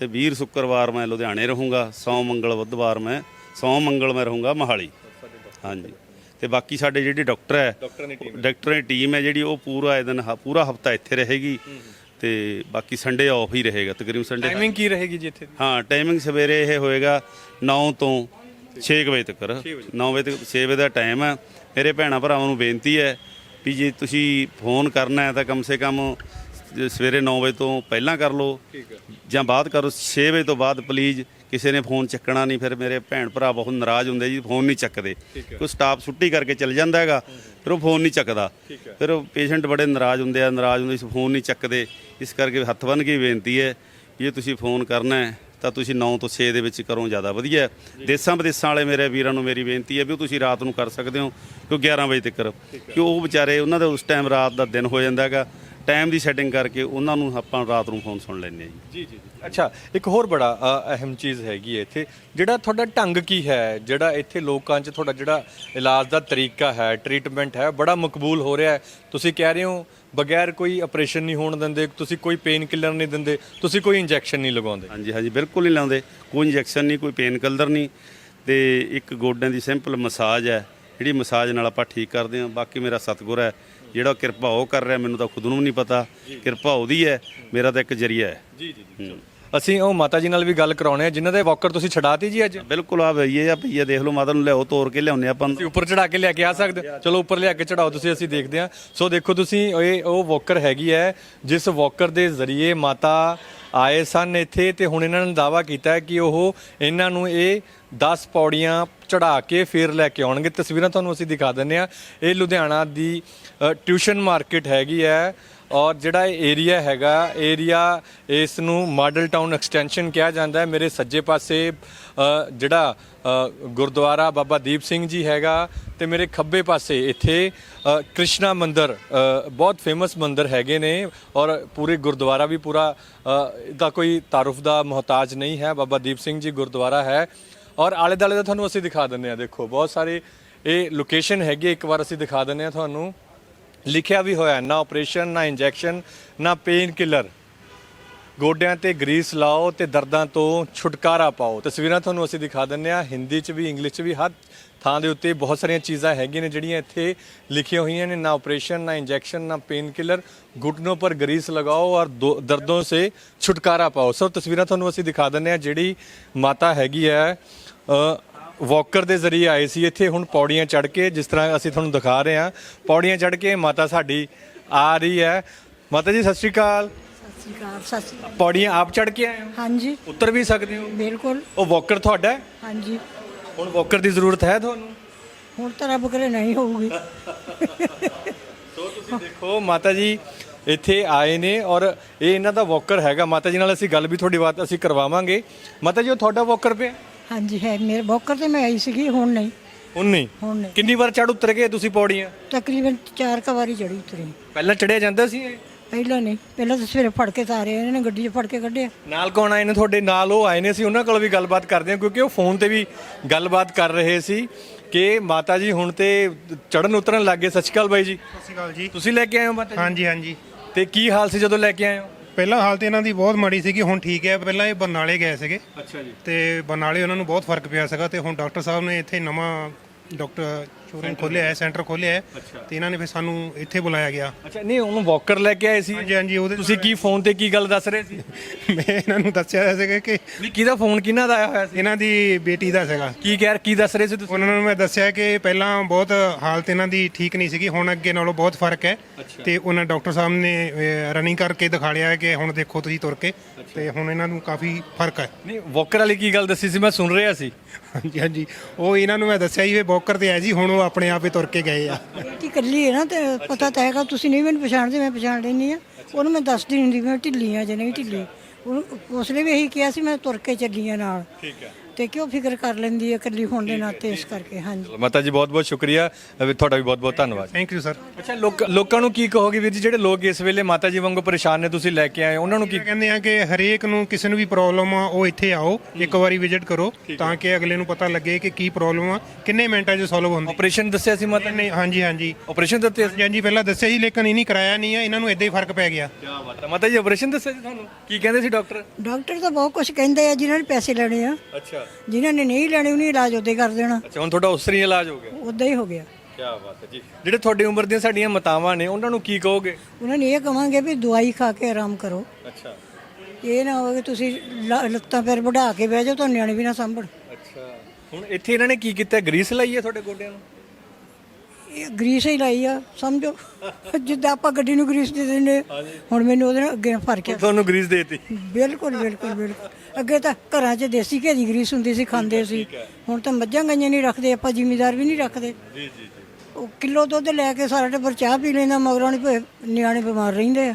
ਤੇ ਵੀਰ ਸ਼ੁੱਕਰਵਾਰ ਮੈਂ ਲੁਧਿਆਣੇ ਰਹੂੰਗਾ ਸੋਮ ਮੰਗਲ ਬੁੱਧਵਾਰ ਮੈਂ ਸੋਮ ਮੰਗਲ ਮੈਂ ਰਹੂੰਗਾ ਮਹਾਲੀ। ਹਾਂਜੀ। ਤੇ ਬਾਕੀ ਸਾਡੇ ਜਿਹੜੇ ਡਾਕਟਰ ਹੈ ਡਾਕਟਰ ਦੀ ਟੀਮ ਹੈ। ਜਿਹੜੀ ਉਹ ਪੂਰਾ ਇਹ ਦਿਨ ਹ- ਪੂਰਾ ਹਫਤਾ ਇੱਥੇ ਰਹੇਗੀ। ਤੇ ਬਾਕੀ ਸੰਡੇ ਆਫ ਹੀ ਰਹੇਗਾ ਤਕਰੀਬਨ ਸੰਡੇ ਟਾਈਮਿੰਗ ਕੀ ਰਹੇਗੀ ਜੀ ਇੱਥੇ ਦੀ? ਹਾਂ ਟਾਈਮਿੰਗ ਸਵੇਰੇ ਇਹ ਹੋਏਗਾ 9 ਤੋਂ 6 ਵਜੇ ਤੱਕ। 9 ਵਜੇ ਤੱਕ। 6 ਵਜੇ ਦਾ ਟਾਈਮ ਹੈ। ਮੇਰੇ ਭੈਣਾਂ ਭਰਾਵਾਂ ਨੂੰ ਬੇਨਤੀ ਹੈ ਵੀ ਜੇ ਤੁਸੀਂ ਫੋਨ ਕਰਨਾ ਹੈ ਤਾਂ ਕਮ ਸੇ ਕਮ ਸਵੇਰੇ 9 ਵਜੇ ਤੋਂ ਪਹਿਲਾਂ ਕਰ ਲਓ। ਜਾਂ ਬਾਅਦ ਕਰੋ 6 ਵਜੇ ਤੋਂ ਬਾਅਦ ਪਲੀਜ਼ ਕਿਸੇ ਨੇ ਫੋਨ ਚੱਕਣਾ ਨਹੀਂ ਫਿਰ ਮੇਰੇ ਭੈਣ ਭਰਾ ਬਹੁਤ ਨਾਰਾਜ਼ ਹੁੰਦੇ ਜੀ ਫੋਨ ਨਹੀਂ ਚੱਕਦੇ। ਕੋਈ ਸਟਾਫ ਛੁੱਟੀ ਕਰਕੇ ਚਲ ਜਾਂਦਾ ਹੈਗਾ ਫਿਰ ਉਹ ਫੋਨ ਨਹੀਂ ਚੱਕਦਾ। ਫਿਰ ਉਹ ਪੇਸ਼ੈਂਟ ਬੜੇ ਨਾਰਾਜ਼ ਹੁੰਦੇ ਆ ਨਾਰਾਜ਼ ਹੁੰਦੇ ਸੀ ਫੋਨ ਨਹੀਂ ਚੱਕਦੇ। ਇਸ ਕਰਕੇ ਹੱਥ ਬੰਨ੍ਹ ਕੇ ਬੇਨਤੀ ਹੈ ਜੇ ਤੁਸੀਂ ਫੋਨ ਕਰਨਾ ਹੈ ਤਾਂ ਤੁਸੀਂ 9 ਤੋਂ 6 ਦੇ ਵਿੱਚ ਕਰੋ ਜ਼ਿਆਦਾ ਵਧੀਆ। ਦੇਸਾਂ ਵਿਦੇਸਾਂ ਵਾਲੇ ਮੇਰੇ ਵੀਰਾਂ ਨੂੰ ਮੇਰੀ ਬੇਨਤੀ ਹੈ ਵੀ ਉਹ ਤੁਸੀਂ ਰਾਤ ਨੂੰ ਕਰ ਸਕਦੇ ਹੋ ਕਿਉਂ 11 ਵਜੇ ਤੱਕ ਕਿ ਉਹ ਵਿਚਾਰੇ ਉਹਨਾਂ ਦਾ ਉਸ ਟਾਈਮ ਰਾਤ ਦਾ ਦਿਨ ਹੋ ਜਾਂਦਾ ਹੈਗਾ। ਟਾਈਮ ਦੀ ਸੈਟਿੰਗ ਕਰਕੇ ਉਹਨਾਂ ਨੂੰ ਆਪਾਂ ਰਾਤ ਨੂੰ ਫੋਨ ਸੁਣ ਲੈਂਦੇ ਜੀ ਜੀ ਜੀ। ਅੱਛਾ ਇੱਕ ਹੋਰ ਬੜਾ ਅ, ਅਹਿਮ ਚੀਜ਼ ਹੈਗੀ ਹੈ ਇੱਥੇ। ਜਿਹੜਾ ਤੁਹਾਡਾ ਢੰਗ ਕੀ ਹੈ? ਜਿਹੜਾ ਇੱਥੇ ਲੋਕਾਂ 'ਚ ਤੁਹਾਡਾ ਜਿਹੜਾ ਇਲਾਜ ਦਾ ਤਰੀਕਾ ਹੈ ਟ੍ਰੀਟਮੈਂਟ ਹੈ ਬੜਾ ਮਕਬੂਲ ਹੋ ਰਿਹਾ ਹੈ। ਤੁਸੀਂ ਕਹਿ ਰਹੇ ਹੋ ਬਗੈਰ ਕੋਈ ਆਪਰੇਸ਼ਨ ਨਹੀਂ ਹੋਣ ਦਿੰਦੇ ਤੁਸੀਂ ਕੋਈ ਪੇਨ ਕਿਲਰ ਨਹੀਂ ਦਿੰਦੇ ਤੁਸੀਂ ਕੋਈ ਇੰਜੈਕਸ਼ਨ ਨਹੀਂ ਲਗਾਉਂਦੇ। ਹਾਂਜੀ ਹਾਂਜੀ ਬਿਲਕੁਲ ਨਹੀਂ ਲਾਉਂਦੇ। ਕੋਈ ਇੰਜੈਕਸ਼ਨ ਨਹੀਂ ਕੋਈ ਪੇਨ ਕਿਲਰ ਨਹੀਂ। ਤੇ ਇੱਕ ਗੋਡਿਆਂ ਦੀ ਸਿੰਪਲ ਮਸਾਜ ਹੈ ਜਿਹੜੀ ਮਸਾਜ ਨਾਲ ਆਪਾਂ ਠੀਕ ਕਰਦੇ ਹਾਂ। ਬਾਕੀ ਮੇਰਾ ਸਤਿਗੁਰ ਹੈ ਜਿਹੜਾ ਕਿਰਪਾ ਉਹ ਕਰ ਰਿਹਾ ਮੈਨੂੰ ਤਾਂ ਖੁਦ ਨੂੰ ਨਹੀਂ ਪਤਾ। ਕਿਰਪਾ ਉਹਦੀ ਹੈ ਮੇਰਾ ਤਾਂ ਇੱਕ ਜਰੀਆ ਹੈ। ਜੀ ਜੀ ਅਸੀਂ ਉਹ ਮਾਤਾ ਜੀ ਨਾਲ ਵੀ ਗੱਲ ਕਰਾਉਣੇ ਆ ਜਿਨ੍ਹਾਂ ਦੇ ਵਾਕਰ ਤੁਸੀਂ ਛਡਾਤੀ ਜੀ ਅੱਜ? ਬਿਲਕੁਲ ਆ ਭਈਏ ਆ ਭਈਆ ਦੇਖ ਲਓ ਮਾਤਾ ਨੂੰ ਲਿਆਓ ਤੋੜ ਕੇ ਲਿਆਉਂਦੇ ਆਪਾਂ। ਤੁਸੀਂ ਉੱਪਰ ਚੜਾ ਕੇ ਲਿਆ ਕੇ ਆ ਸਕਦੇ ਹੋ। ਚਲੋ ਉੱਪਰ ਲਿਆ ਕੇ ਚੜਾਓ ਤੁਸੀਂ ਅਸੀਂ ਦੇਖਦੇ ਹਾਂ। ਸੋ ਦੇਖੋ ਤੁਸੀਂ ਇਹ ਉਹ ਵਾਕਰ ਹੈਗੀ ਹੈ ਜਿਸ ਵਾਕਰ ਦੇ ਜ਼ਰੀਏ ਮਾਤਾ ਆਏ ਸਨ ਇੱਥੇ ਤੇ ਹੁਣ ਇਹਨਾਂ ਨੇ ਦਾਵਾ ਕੀਤਾ ਕਿ ਉਹ ਇਹਨਾਂ ਨੂੰ ਇਹ 10 ਪੌੜੀਆਂ ਚੜਾ ਕੇ ਫੇਰ ਲੈ ਕੇ ਆਉਣਗੇ। ਤਸਵੀਰਾਂ ਤੁਹਾਨੂੰ ਅਸੀਂ ਦਿਖਾ ਦਿੰਨੇ ਆ ਇਹ ਲੁਧਿਆਣਾ ਦੀ ਟਿਊਸ਼ਨ ਮਾਰਕੀਟ ਹੈਗੀ ਹੈ ਔਰ ਜਿਹੜਾ ਏਰੀਆ ਹੈਗਾ, ਏਰੀਆ ਇਸ ਨੂੰ ਮਾਡਲ ਟਾਊਨ ਐਕਸਟੈਂਸ਼ਨ ਕਿਹਾ ਜਾਂਦਾ ਹੈ। ਮੇਰੇ ਸੱਜੇ ਪਾਸੇ ਜਿਹੜਾ ਗੁਰਦੁਆਰਾ ਬਾਬਾ ਦੀਪ ਸਿੰਘ ਜੀ ਹੈਗਾ ਤੇ ਮੇਰੇ ਖੱਬੇ ਪਾਸੇ ਇੱਥੇ ਕ੍ਰਿਸ਼ਨਾ ਮੰਦਿਰ ਬਹੁਤ ਫੇਮਸ ਮੰਦਿਰ ਹੈਗੇ ਨੇ ਔਰ ਪੂਰੇ ਗੁਰਦੁਆਰਾ ਵੀ ਪੂਰਾ ਅ, ਦਾ ਕੋਈ ਤਾਰਫ ਦਾ ਮੁਹਤਾਜ ਨਹੀਂ ਹੈ ਬਾਬਾ ਦੀਪ ਸਿੰਘ ਜੀ ਗੁਰਦੁਆਰਾ ਹੈ। ਔਰ ਆਲੇ ਦਾਲੇ ਦਾ ਤੁਹਾਨੂੰ ਅਸੀਂ ਦਿਖਾ ਦਿੰਦੇ ਆ ਦੇਖੋ ਬਹੁਤ ਸਾਰੇ ਇਹ ਲੋਕੇਸ਼ਨ ਹੈਗੀ ਹੈ, ਇੱਕ ਵਾਰ ਅਸੀਂ ਦਿਖਾ ਦਿੰਦੇ ਆ ਤੁਹਾਨੂੰ। ਲਿਖਿਆ ਵੀ ਹੋਇਆ ਨਾ ਆਪਰੇਸ਼ਨ ਨਾ ਇੰਜੈਕਸ਼ਨ ਨਾ ਪੇਨ ਕਿਲਰ ਗੋਡਿਆਂ ਤੇ ਗਰੀਸ ਲਾਓ ਤੇ ਦਰਦਾਂ ਤੋਂ ਛੁਟਕਾਰਾ ਪਾਓ। ਤਸਵੀਰਾਂ ਤੁਹਾਨੂੰ ਅਸੀਂ ਦਿਖਾ ਦਿੰਨੇ ਆ ਹਿੰਦੀ ਚ ਵੀ, ਇੰਗਲਿਸ਼ ਚ ਵੀ, ਹਰ ਥਾਂ ਦੇ ਉੱਤੇ ਬਹੁਤ ਸਾਰੀਆਂ ਚੀਜ਼ਾਂ ਹੈਗੀਆਂ ਨੇ ਜਿਹੜੀਆਂ ਇੱਥੇ ਲਿਖੀਆਂ ਹੋਈਆਂ ਨੇ। ਨਾ ਆਪਰੇਸ਼ਨ, ਨਾ ਇੰਜੈਕਸ਼ਨ, ਨਾ ਪੇਨ ਕਿਲਰ। ਘੁਟਨੋਂ ਪਰ ਗਰੀਸ ਲਗਾਓ ਔਰ ਦਰਦੋਂ ਸੇ ਛੁਟਕਾਰਾ ਪਾਓ। ਸਭ ਤਸਵੀਰਾਂ ਤੁਹਾਨੂੰ ਅਸੀਂ ਦਿਖਾ ਦਿੰਨੇ ਆ ਜਿਹੜੀ ਮਾਤਾ ਹੈਗੀ ਹੈ ਵਾਕਰ ਦੇ ਜ਼ਰੀਏ ਆਏ ਸੀ। ਇੱਥੇ ਹੁਣ ਪੌੜੀਆਂ ਚੜ ਕੇ ਜਿਸ ਤਰ੍ਹਾਂ ਅਸੀਂ ਤੁਹਾਨੂੰ ਦਿਖਾ ਰਹੇ ਹਾਂ। ਪੌੜੀਆਂ ਚੜ ਕੇ ਮਾਤਾ ਸਾਡੀ ਆ ਰਹੀ ਹੈ। ਮਾਤਾ ਜੀ, ਸਤਿ ਸ਼੍ਰੀ ਅਕਾਲ। ਸ੍ਰੀ ਅਕਾਲ ਸਤਿ ਸ੍ਰੀ ਅਕਾਲ। ਪੌੜੀਆਂ ਆਪ ਚੜ ਕੇ ਆਏ ਹੋ? ਹਾਂਜੀ। ਉਤਰ ਵੀ ਸਕਦੇ ਹੋ? ਬਿਲਕੁਲ। ਉਹ ਵਾਕਰ ਤੁਹਾਡਾ ਹੈ? ਹਾਂਜੀ। ਹੁਣ ਵਾਕਰ ਦੀ ਜ਼ਰੂਰਤ ਹੈ ਤੁਹਾਨੂੰ? ਹੁਣ ਤਾਂ ਰੱਬ ਕਰੇ ਨਹੀਂ ਹੋਊਗੀ। ਸੋ ਤੁਸੀਂ ਦੇਖੋ ਮਾਤਾ ਜੀ ਇੱਥੇ ਆਏ ਨੇ ਔਰ ਇਹ ਇਹਨਾਂ ਦਾ ਵਾਕਰ ਹੈਗਾ। ਮਾਤਾ ਜੀ ਨਾਲ ਅਸੀਂ ਗੱਲ ਵੀ ਤੁਹਾਡੀ ਬਾਤ ਅਸੀਂ ਕਰਵਾਵਾਂਗੇ। ਮਾਤਾ ਜੀ ਉਹ ਤੁਹਾਡਾ ਵਾਕਰ ਪਿਆ? ਹਾਂਜੀ ਹੈ ਮੇਰੇ ਬੋਕਰ ਤੇ ਮੈਂ ਆਈ ਸੀਗੀ ਹੁਣ ਨਹੀਂ। ਹੁਣ ਨਹੀਂ? ਹੁਣ ਨਹੀਂ। ਕਿੰਨੀ ਵਾਰ ਚੜ ਉਤਰ ਗਏ ਤੁਸੀਂ ਪੌੜੀਆਂ? ਤਕਰੀਬਨ ਚਾਰ ਕੁ ਵਾਰੀ ਚੜੀ ਉਤਰੀ। ਪਹਿਲਾਂ ਚੜਿਆ ਜਾਂਦਾ ਸੀ ਇਹ? ਪਹਿਲਾਂ ਨਹੀਂ ਪਹਿਲਾਂ ਤਾਂ ਸਵੇਰੇ ਫੜ ਕੇ ਤਾਰੇ ਇਹਨਾਂ ਨੇ ਗੱਡੀ 'ਚ ਫੜ ਕੇ ਕੱਢਿਆ। ਨਾਲ ਕੌਣ ਆਏ ਨੇ? ਤੁਹਾਡੇ ਨਾਲ ਉਹ ਆਏ ਨੇ ਅਸੀਂ ਉਹਨਾਂ ਕੋਲ ਵੀ ਗੱਲਬਾਤ ਕਰਦੇ ਹਾਂ ਕਿਉਂਕਿ ਉਹ ਫੋਨ ਤੇ ਵੀ ਗੱਲਬਾਤ ਕਰ ਰਹੇ ਸੀ ਕਿ ਮਾਤਾ ਜੀ ਹੁਣ ਤੇ ਚੜਨ ਉਤਰਨ ਲੱਗ ਗਏ। ਸਤਿ ਸ਼੍ਰੀ ਅਕਾਲ ਬਾਈ ਜੀ। ਸਤਿ ਸ਼੍ਰੀ ਅਕਾਲ ਜੀ। ਤੁਸੀਂ ਲੈ ਕੇ ਆਏ ਹੋ ਮਾਤਾ ਜੀ? ਹਾਂਜੀ ਹਾਂਜੀ। ਤੇ ਕੀ ਹਾਲ ਸੀ ਜਦੋਂ ਲੈ ਕੇ ਆਏ ਹੋ? ਪਹਿਲਾਂ ਹਾਲਤ ਇਹਨਾਂ ਦੀ ਬਹੁਤ ਮਾੜੀ ਸੀਗੀ ਹੁਣ ਠੀਕ ਹੈ। ਪਹਿਲਾਂ ਇਹ ਬਰਨਾਲੇ ਗਏ ਸੀਗੇ। ਅੱਛਾ ਜੀ। ਤੇ ਬਰਨਾਲੇ ਉਹਨਾਂ ਨੂੰ ਬਹੁਤ ਫ਼ਰਕ ਪਿਆ ਸੀਗਾ ਤੇ ਹੁਣ ਡਾਕਟਰ ਸਾਹਿਬ ਨੇ ਇੱਥੇ ਨਵਾਂ ਡਾਕਟਰ ਸ਼ੋਰੂਮ ਖੋਲਿਆ ਹੈ ਸੈਂਟਰ ਖੋਲਿਆ ਹੈ ਤੇ ਇਹਨਾਂ ਨੇ ਫਿਰ ਸਾਨੂੰ ਇੱਥੇ ਬੁਲਾਇਆ ਗਿਆ। ਅੱਛਾ ਨਹੀਂ ਉਹਨੂੰ ਵਾਕਰ ਲੈ ਕੇ ਆਏ ਸੀ। ਹਾਂਜੀ ਹਾਂਜੀ ਉਹਦੇ ਤੁਸੀਂ ਕੀ ਫੋਨ ਤੇ ਕੀ ਗੱਲ ਦੱਸ ਰਹੇ ਸੀ? ਮੈਂ ਇਹਨਾਂ ਨੂੰ ਦੱਸਿਆ ਸੀਗਾ ਕਿ ਵੀ ਕਿਹਦਾ ਫੋਨ ਕਿਹਨਾਂ ਦਾ ਆਇਆ ਹੋਇਆ ਸੀ? ਇਹਨਾਂ ਦੀ ਬੇਟੀ ਦਾ ਸੀਗਾ। ਕੀ ਕਹਿ ਕੀ ਦੱਸ ਰਹੇ ਸੀ ਤੁਸੀਂ? ਉਹਨਾਂ ਨੂੰ ਮੈਂ ਦੱਸਿਆ ਕਿ ਪਹਿਲਾਂ ਬਹੁਤ ਹਾਲਤ ਇਹਨਾਂ ਦੀ ਠੀਕ ਨਹੀਂ ਸੀਗੀ ਹੁਣ ਅੱਗੇ ਨਾਲੋਂ ਬਹੁਤ ਫ਼ਰਕ ਹੈ। ਤੇ ਉਹਨਾਂ ਡਾਕਟਰ ਸਾਹਿਬ ਨੇ ਰਨਿੰਗ ਕਰਕੇ ਦਿਖਾ ਲਿਆ ਕਿ ਹੁਣ ਦੇਖੋ ਤੁਸੀਂ ਤੁਰ ਕੇ। ਤੇ ਹੁਣ ਇਹਨਾਂ ਨੂੰ ਕਾਫੀ ਫ਼ਰਕ ਹੈ। ਨਹੀਂ ਵਾਕਰ ਵਾਲੀ ਕੀ ਗੱਲ ਦੱਸੀ ਸੀ? ਮੈਂ ਸੁਣ ਰਿਹਾ ਸੀ। ਹਾਂਜੀ ਹਾਂਜੀ। ਉਹ ਇਹਨਾਂ ਨੂੰ ਮੈਂ ਦੱਸਿਆ ਹੀ ਇਹ ਬੋਕਰ ਤੇ ਹੈ ਜੀ ਹੁਣ ਉਹ ਆਪਣੇ ਆਪ ਹੀ ਤੁਰ ਕੇ ਗਏ ਆ। ਬੇਟੀ ਇਕੱਲੀ ਹੈ ਨਾ ਤੇ ਪਤਾ ਤਾਂ ਹੈਗਾ ਤੁਸੀਂ ਨਹੀਂ ਮੈਨੂੰ ਪਛਾਣਦੇ ਮੈਂ ਪਛਾਣ ਲੈਂਦੀ ਆ ਉਹਨੂੰ ਮੈਂ ਦੱਸਦੀ ਹੁੰਦੀ ਵੀ ਮੈਂ ਢਿੱਲੀ ਆ ਜਾਂ ਨਹੀਂ ਢਿੱਲੀ। ਉਹਨੂੰ ਉਸਨੇ ਵੀ ਇਹੀ ਕਿਹਾ ਸੀ ਮੈਂ ਤੁਰ ਕੇ ਚੱਲੀ ਆ ਨਾਲ। ਠੀਕ ਹੈ। ਤੇ ਕਿਉਂ ਫਿਕਰ ਕਰ ਲੈਂਦੀ ਹੈ ਇਕੱਲੀ ਹੋਣ ਦੇ ਨਾਤੇ ਇਸ ਕਰਕੇ ਹਾਂਜੀ। ਮਾਤਾ ਜੀ ਬਹੁਤ ਬਹੁਤ ਸ਼ੁਕਰੀਆ। ਅਹ ਤੁਹਾਡਾ ਵੀ ਬਹੁਤ ਬਹੁਤ ਧੰਨਵਾਦ। ਥੈਂਕ ਯੂ ਸਰ ਅੱਛਾ ਲੋਕ ਲੋਕਾਂ ਨੂੰ ਕੀ ਕਹੋਗੇ ਵੀਰ ਜੀ ਜਿਹੜੇ ਲੋਕ ਇਸ ਵੇਲੇ ਮਾਤਾ ਜੀ ਵਾਂਗੂ ਪਰੇਸ਼ਾਨ ਨੇ ਤੁਸੀਂ ਲੈ ਕੇ ਆਏ ਹੋ, ਉਹਨਾਂ ਨੂੰ ਕੀ ਕਹਿੰਦੇ ਆ ਕਿ ਹਰੇਕ ਨੂੰ ਕਿਸੇ ਨੂੰ ਵੀ ਪ੍ਰੋਬਲਮ ਆ ਉਹ ਇੱਥੇ ਆਓ ਇੱਕ ਵਾਰੀ ਵਿਜ਼ਿਟ ਕਰੋ ਤਾਂ ਕਿ ਅਗਲੇ ਨੂੰ ਪਤਾ ਲੱਗੇ ਕਿ ਕੀ ਪ੍ਰੋਬਲਮ ਆ ਕਿੰਨੇ ਮਿੰਟਾਂ 'ਚ ਸੋਲਵ ਹੁੰਦੀ ਆਪਰੇਸ਼ਨ ਦੱਸਿਆ ਸੀ ਮਾਤਾ ਨਹੀਂ ਹਾਂਜੀ ਹਾਂਜੀ। ਆਪਰੇਸ਼ਨ ਦਿੱਤੇ ਹਾਂਜੀ, ਹਾਂਜੀ ਪਹਿਲਾਂ ਦੱਸਿਆ ਸੀ ਲੇਕਿਨ ਇਹ ਨਹੀਂ ਕਰਾਇਆ ਨਹੀਂ ਆ ਇਹਨਾਂ ਨੂੰ ਇਦਾਂ ਹੀ ਫ਼ਰਕ ਪੈ ਗਿਆ। ਕੀ ਬਾਤ ਹੈ ਮਾਤਾ ਜੀ ਆਪਰੇਸ਼ਨ ਦੱਸਿਆ ਸੀ ਤੁਹਾਨੂੰ? ਕੀ ਕਹਿੰਦੇ ਸੀ ਡਾਕਟਰ ਡਾਕਟਰ ਤਾਂ ਬਹੁਤ ਕੁਝ ਕਹਿੰਦੇ ਆ ਜਿਨ੍ਹਾਂ ਨੇ ਪੈਸੇ ਲੈਣੇ ਆ। ਅੱਛਾ। ਜਿਨ੍ਹਾਂ ਨੇ ਨਹੀਂ ਲੈਣੇ ਉਹਨੇ ਇਲਾਜ ਉਹਦੇ ਕਰ ਦੇਣਾ। ਅੱਛਾ ਹੁਣ ਤੁਹਾਡਾ ਉਸਰੀ ਇਲਾਜ ਹੋ ਗਿਆ। ਉਦਾਂ ਹੀ ਹੋ ਗਿਆ। ਕੀ ਬਾਤ ਹੈ ਜੀ। ਜਿਹੜੇ ਤੁਹਾਡੀ ਉਮਰ ਦੀਆਂ ਸਾਡੀਆਂ ਮਾਤਾਵਾਂ ਨੇ ਉਹਨਾਂ ਨੂੰ ਕੀ ਕਹੋਗੇ? ਉਹਨਾਂ ਨੇ ਇਹ ਕਵਾਂਗੇ ਵੀ ਦਵਾਈ ਖਾ ਕੇ ਆਰਾਮ ਕਰੋ। ਅੱਛਾ। ਇਹ ਨਾ ਹੋਵੇ ਕਿ ਤੁਸੀਂ ਲ- ਲੱਤਾਂ ਪੈਰ ਵਢਾ ਕੇ ਬਹਿ ਜਾਓ ਤਾਂ ਨਿਆਣੇ ਵੀ ਨਾ ਸਾਂਭਣ। ਅੱਛਾ। ਹੁਣ ਇੱਥੇ ਇਹਨਾਂ ਨੇ ਕੀ ਕੀਤਾ? ਗਰੀਸ ਲਾਈ ਹੈ ਤੁਹਾਡੇ ਗੋਡਿਆਂ ਨੂੰ? ਇਹ ਗਰੀਸ ਹੀ ਲਾਈ ਆ ਸਮਝੋ? ਜਿੱਦਾਂ ਆਪਾਂ ਗੱਡੀ ਨੂੰ ਗਰੀਸ ਦੇ ਦਿੰਦੇ ਹੁਣ ਮੈਨੂੰ ਉਹਦੇ ਨਾਲ ਅੱਗੇ ਫ਼ਰਕ ਆ। ਤੁਹਾਨੂੰ ਗਰੀਸ ਦੇਤੀ। ਬਿਲਕੁਲ ਬਿਲਕੁਲ ਬਿਲਕੁਲ। ਅੱਗੇ ਤਾਂ ਘਰਾਂ 'ਚ ਦੇਸੀ ਘੀ ਦੀ ਗਰੀਸ ਹੁੰਦੀ ਸੀ ਖਾਂਦੇ ਸੀ। ਹੁਣ ਤਾਂ ਮੱਝਾਂ ਗਾਈਆਂ ਨਹੀਂ ਰੱਖਦੇ ਆਪਾਂ ਜ਼ਿਮੀਦਾਰ ਵੀ ਨਹੀਂ ਰੱਖਦੇ। ਜੀ ਜੀ ਜੀ। ਉਹ ਕਿਲੋ ਦੁੱਧ ਲੈ ਕੇ ਸਾਰਾ ਟੱਬਰ ਚਾਹ ਪੀ ਲੈਂਦਾ ਮਗਰੋਂ ਨਹੀਂ ਨਿਆਣੇ ਬਿਮਾਰ ਰਹਿੰਦੇ ਆ।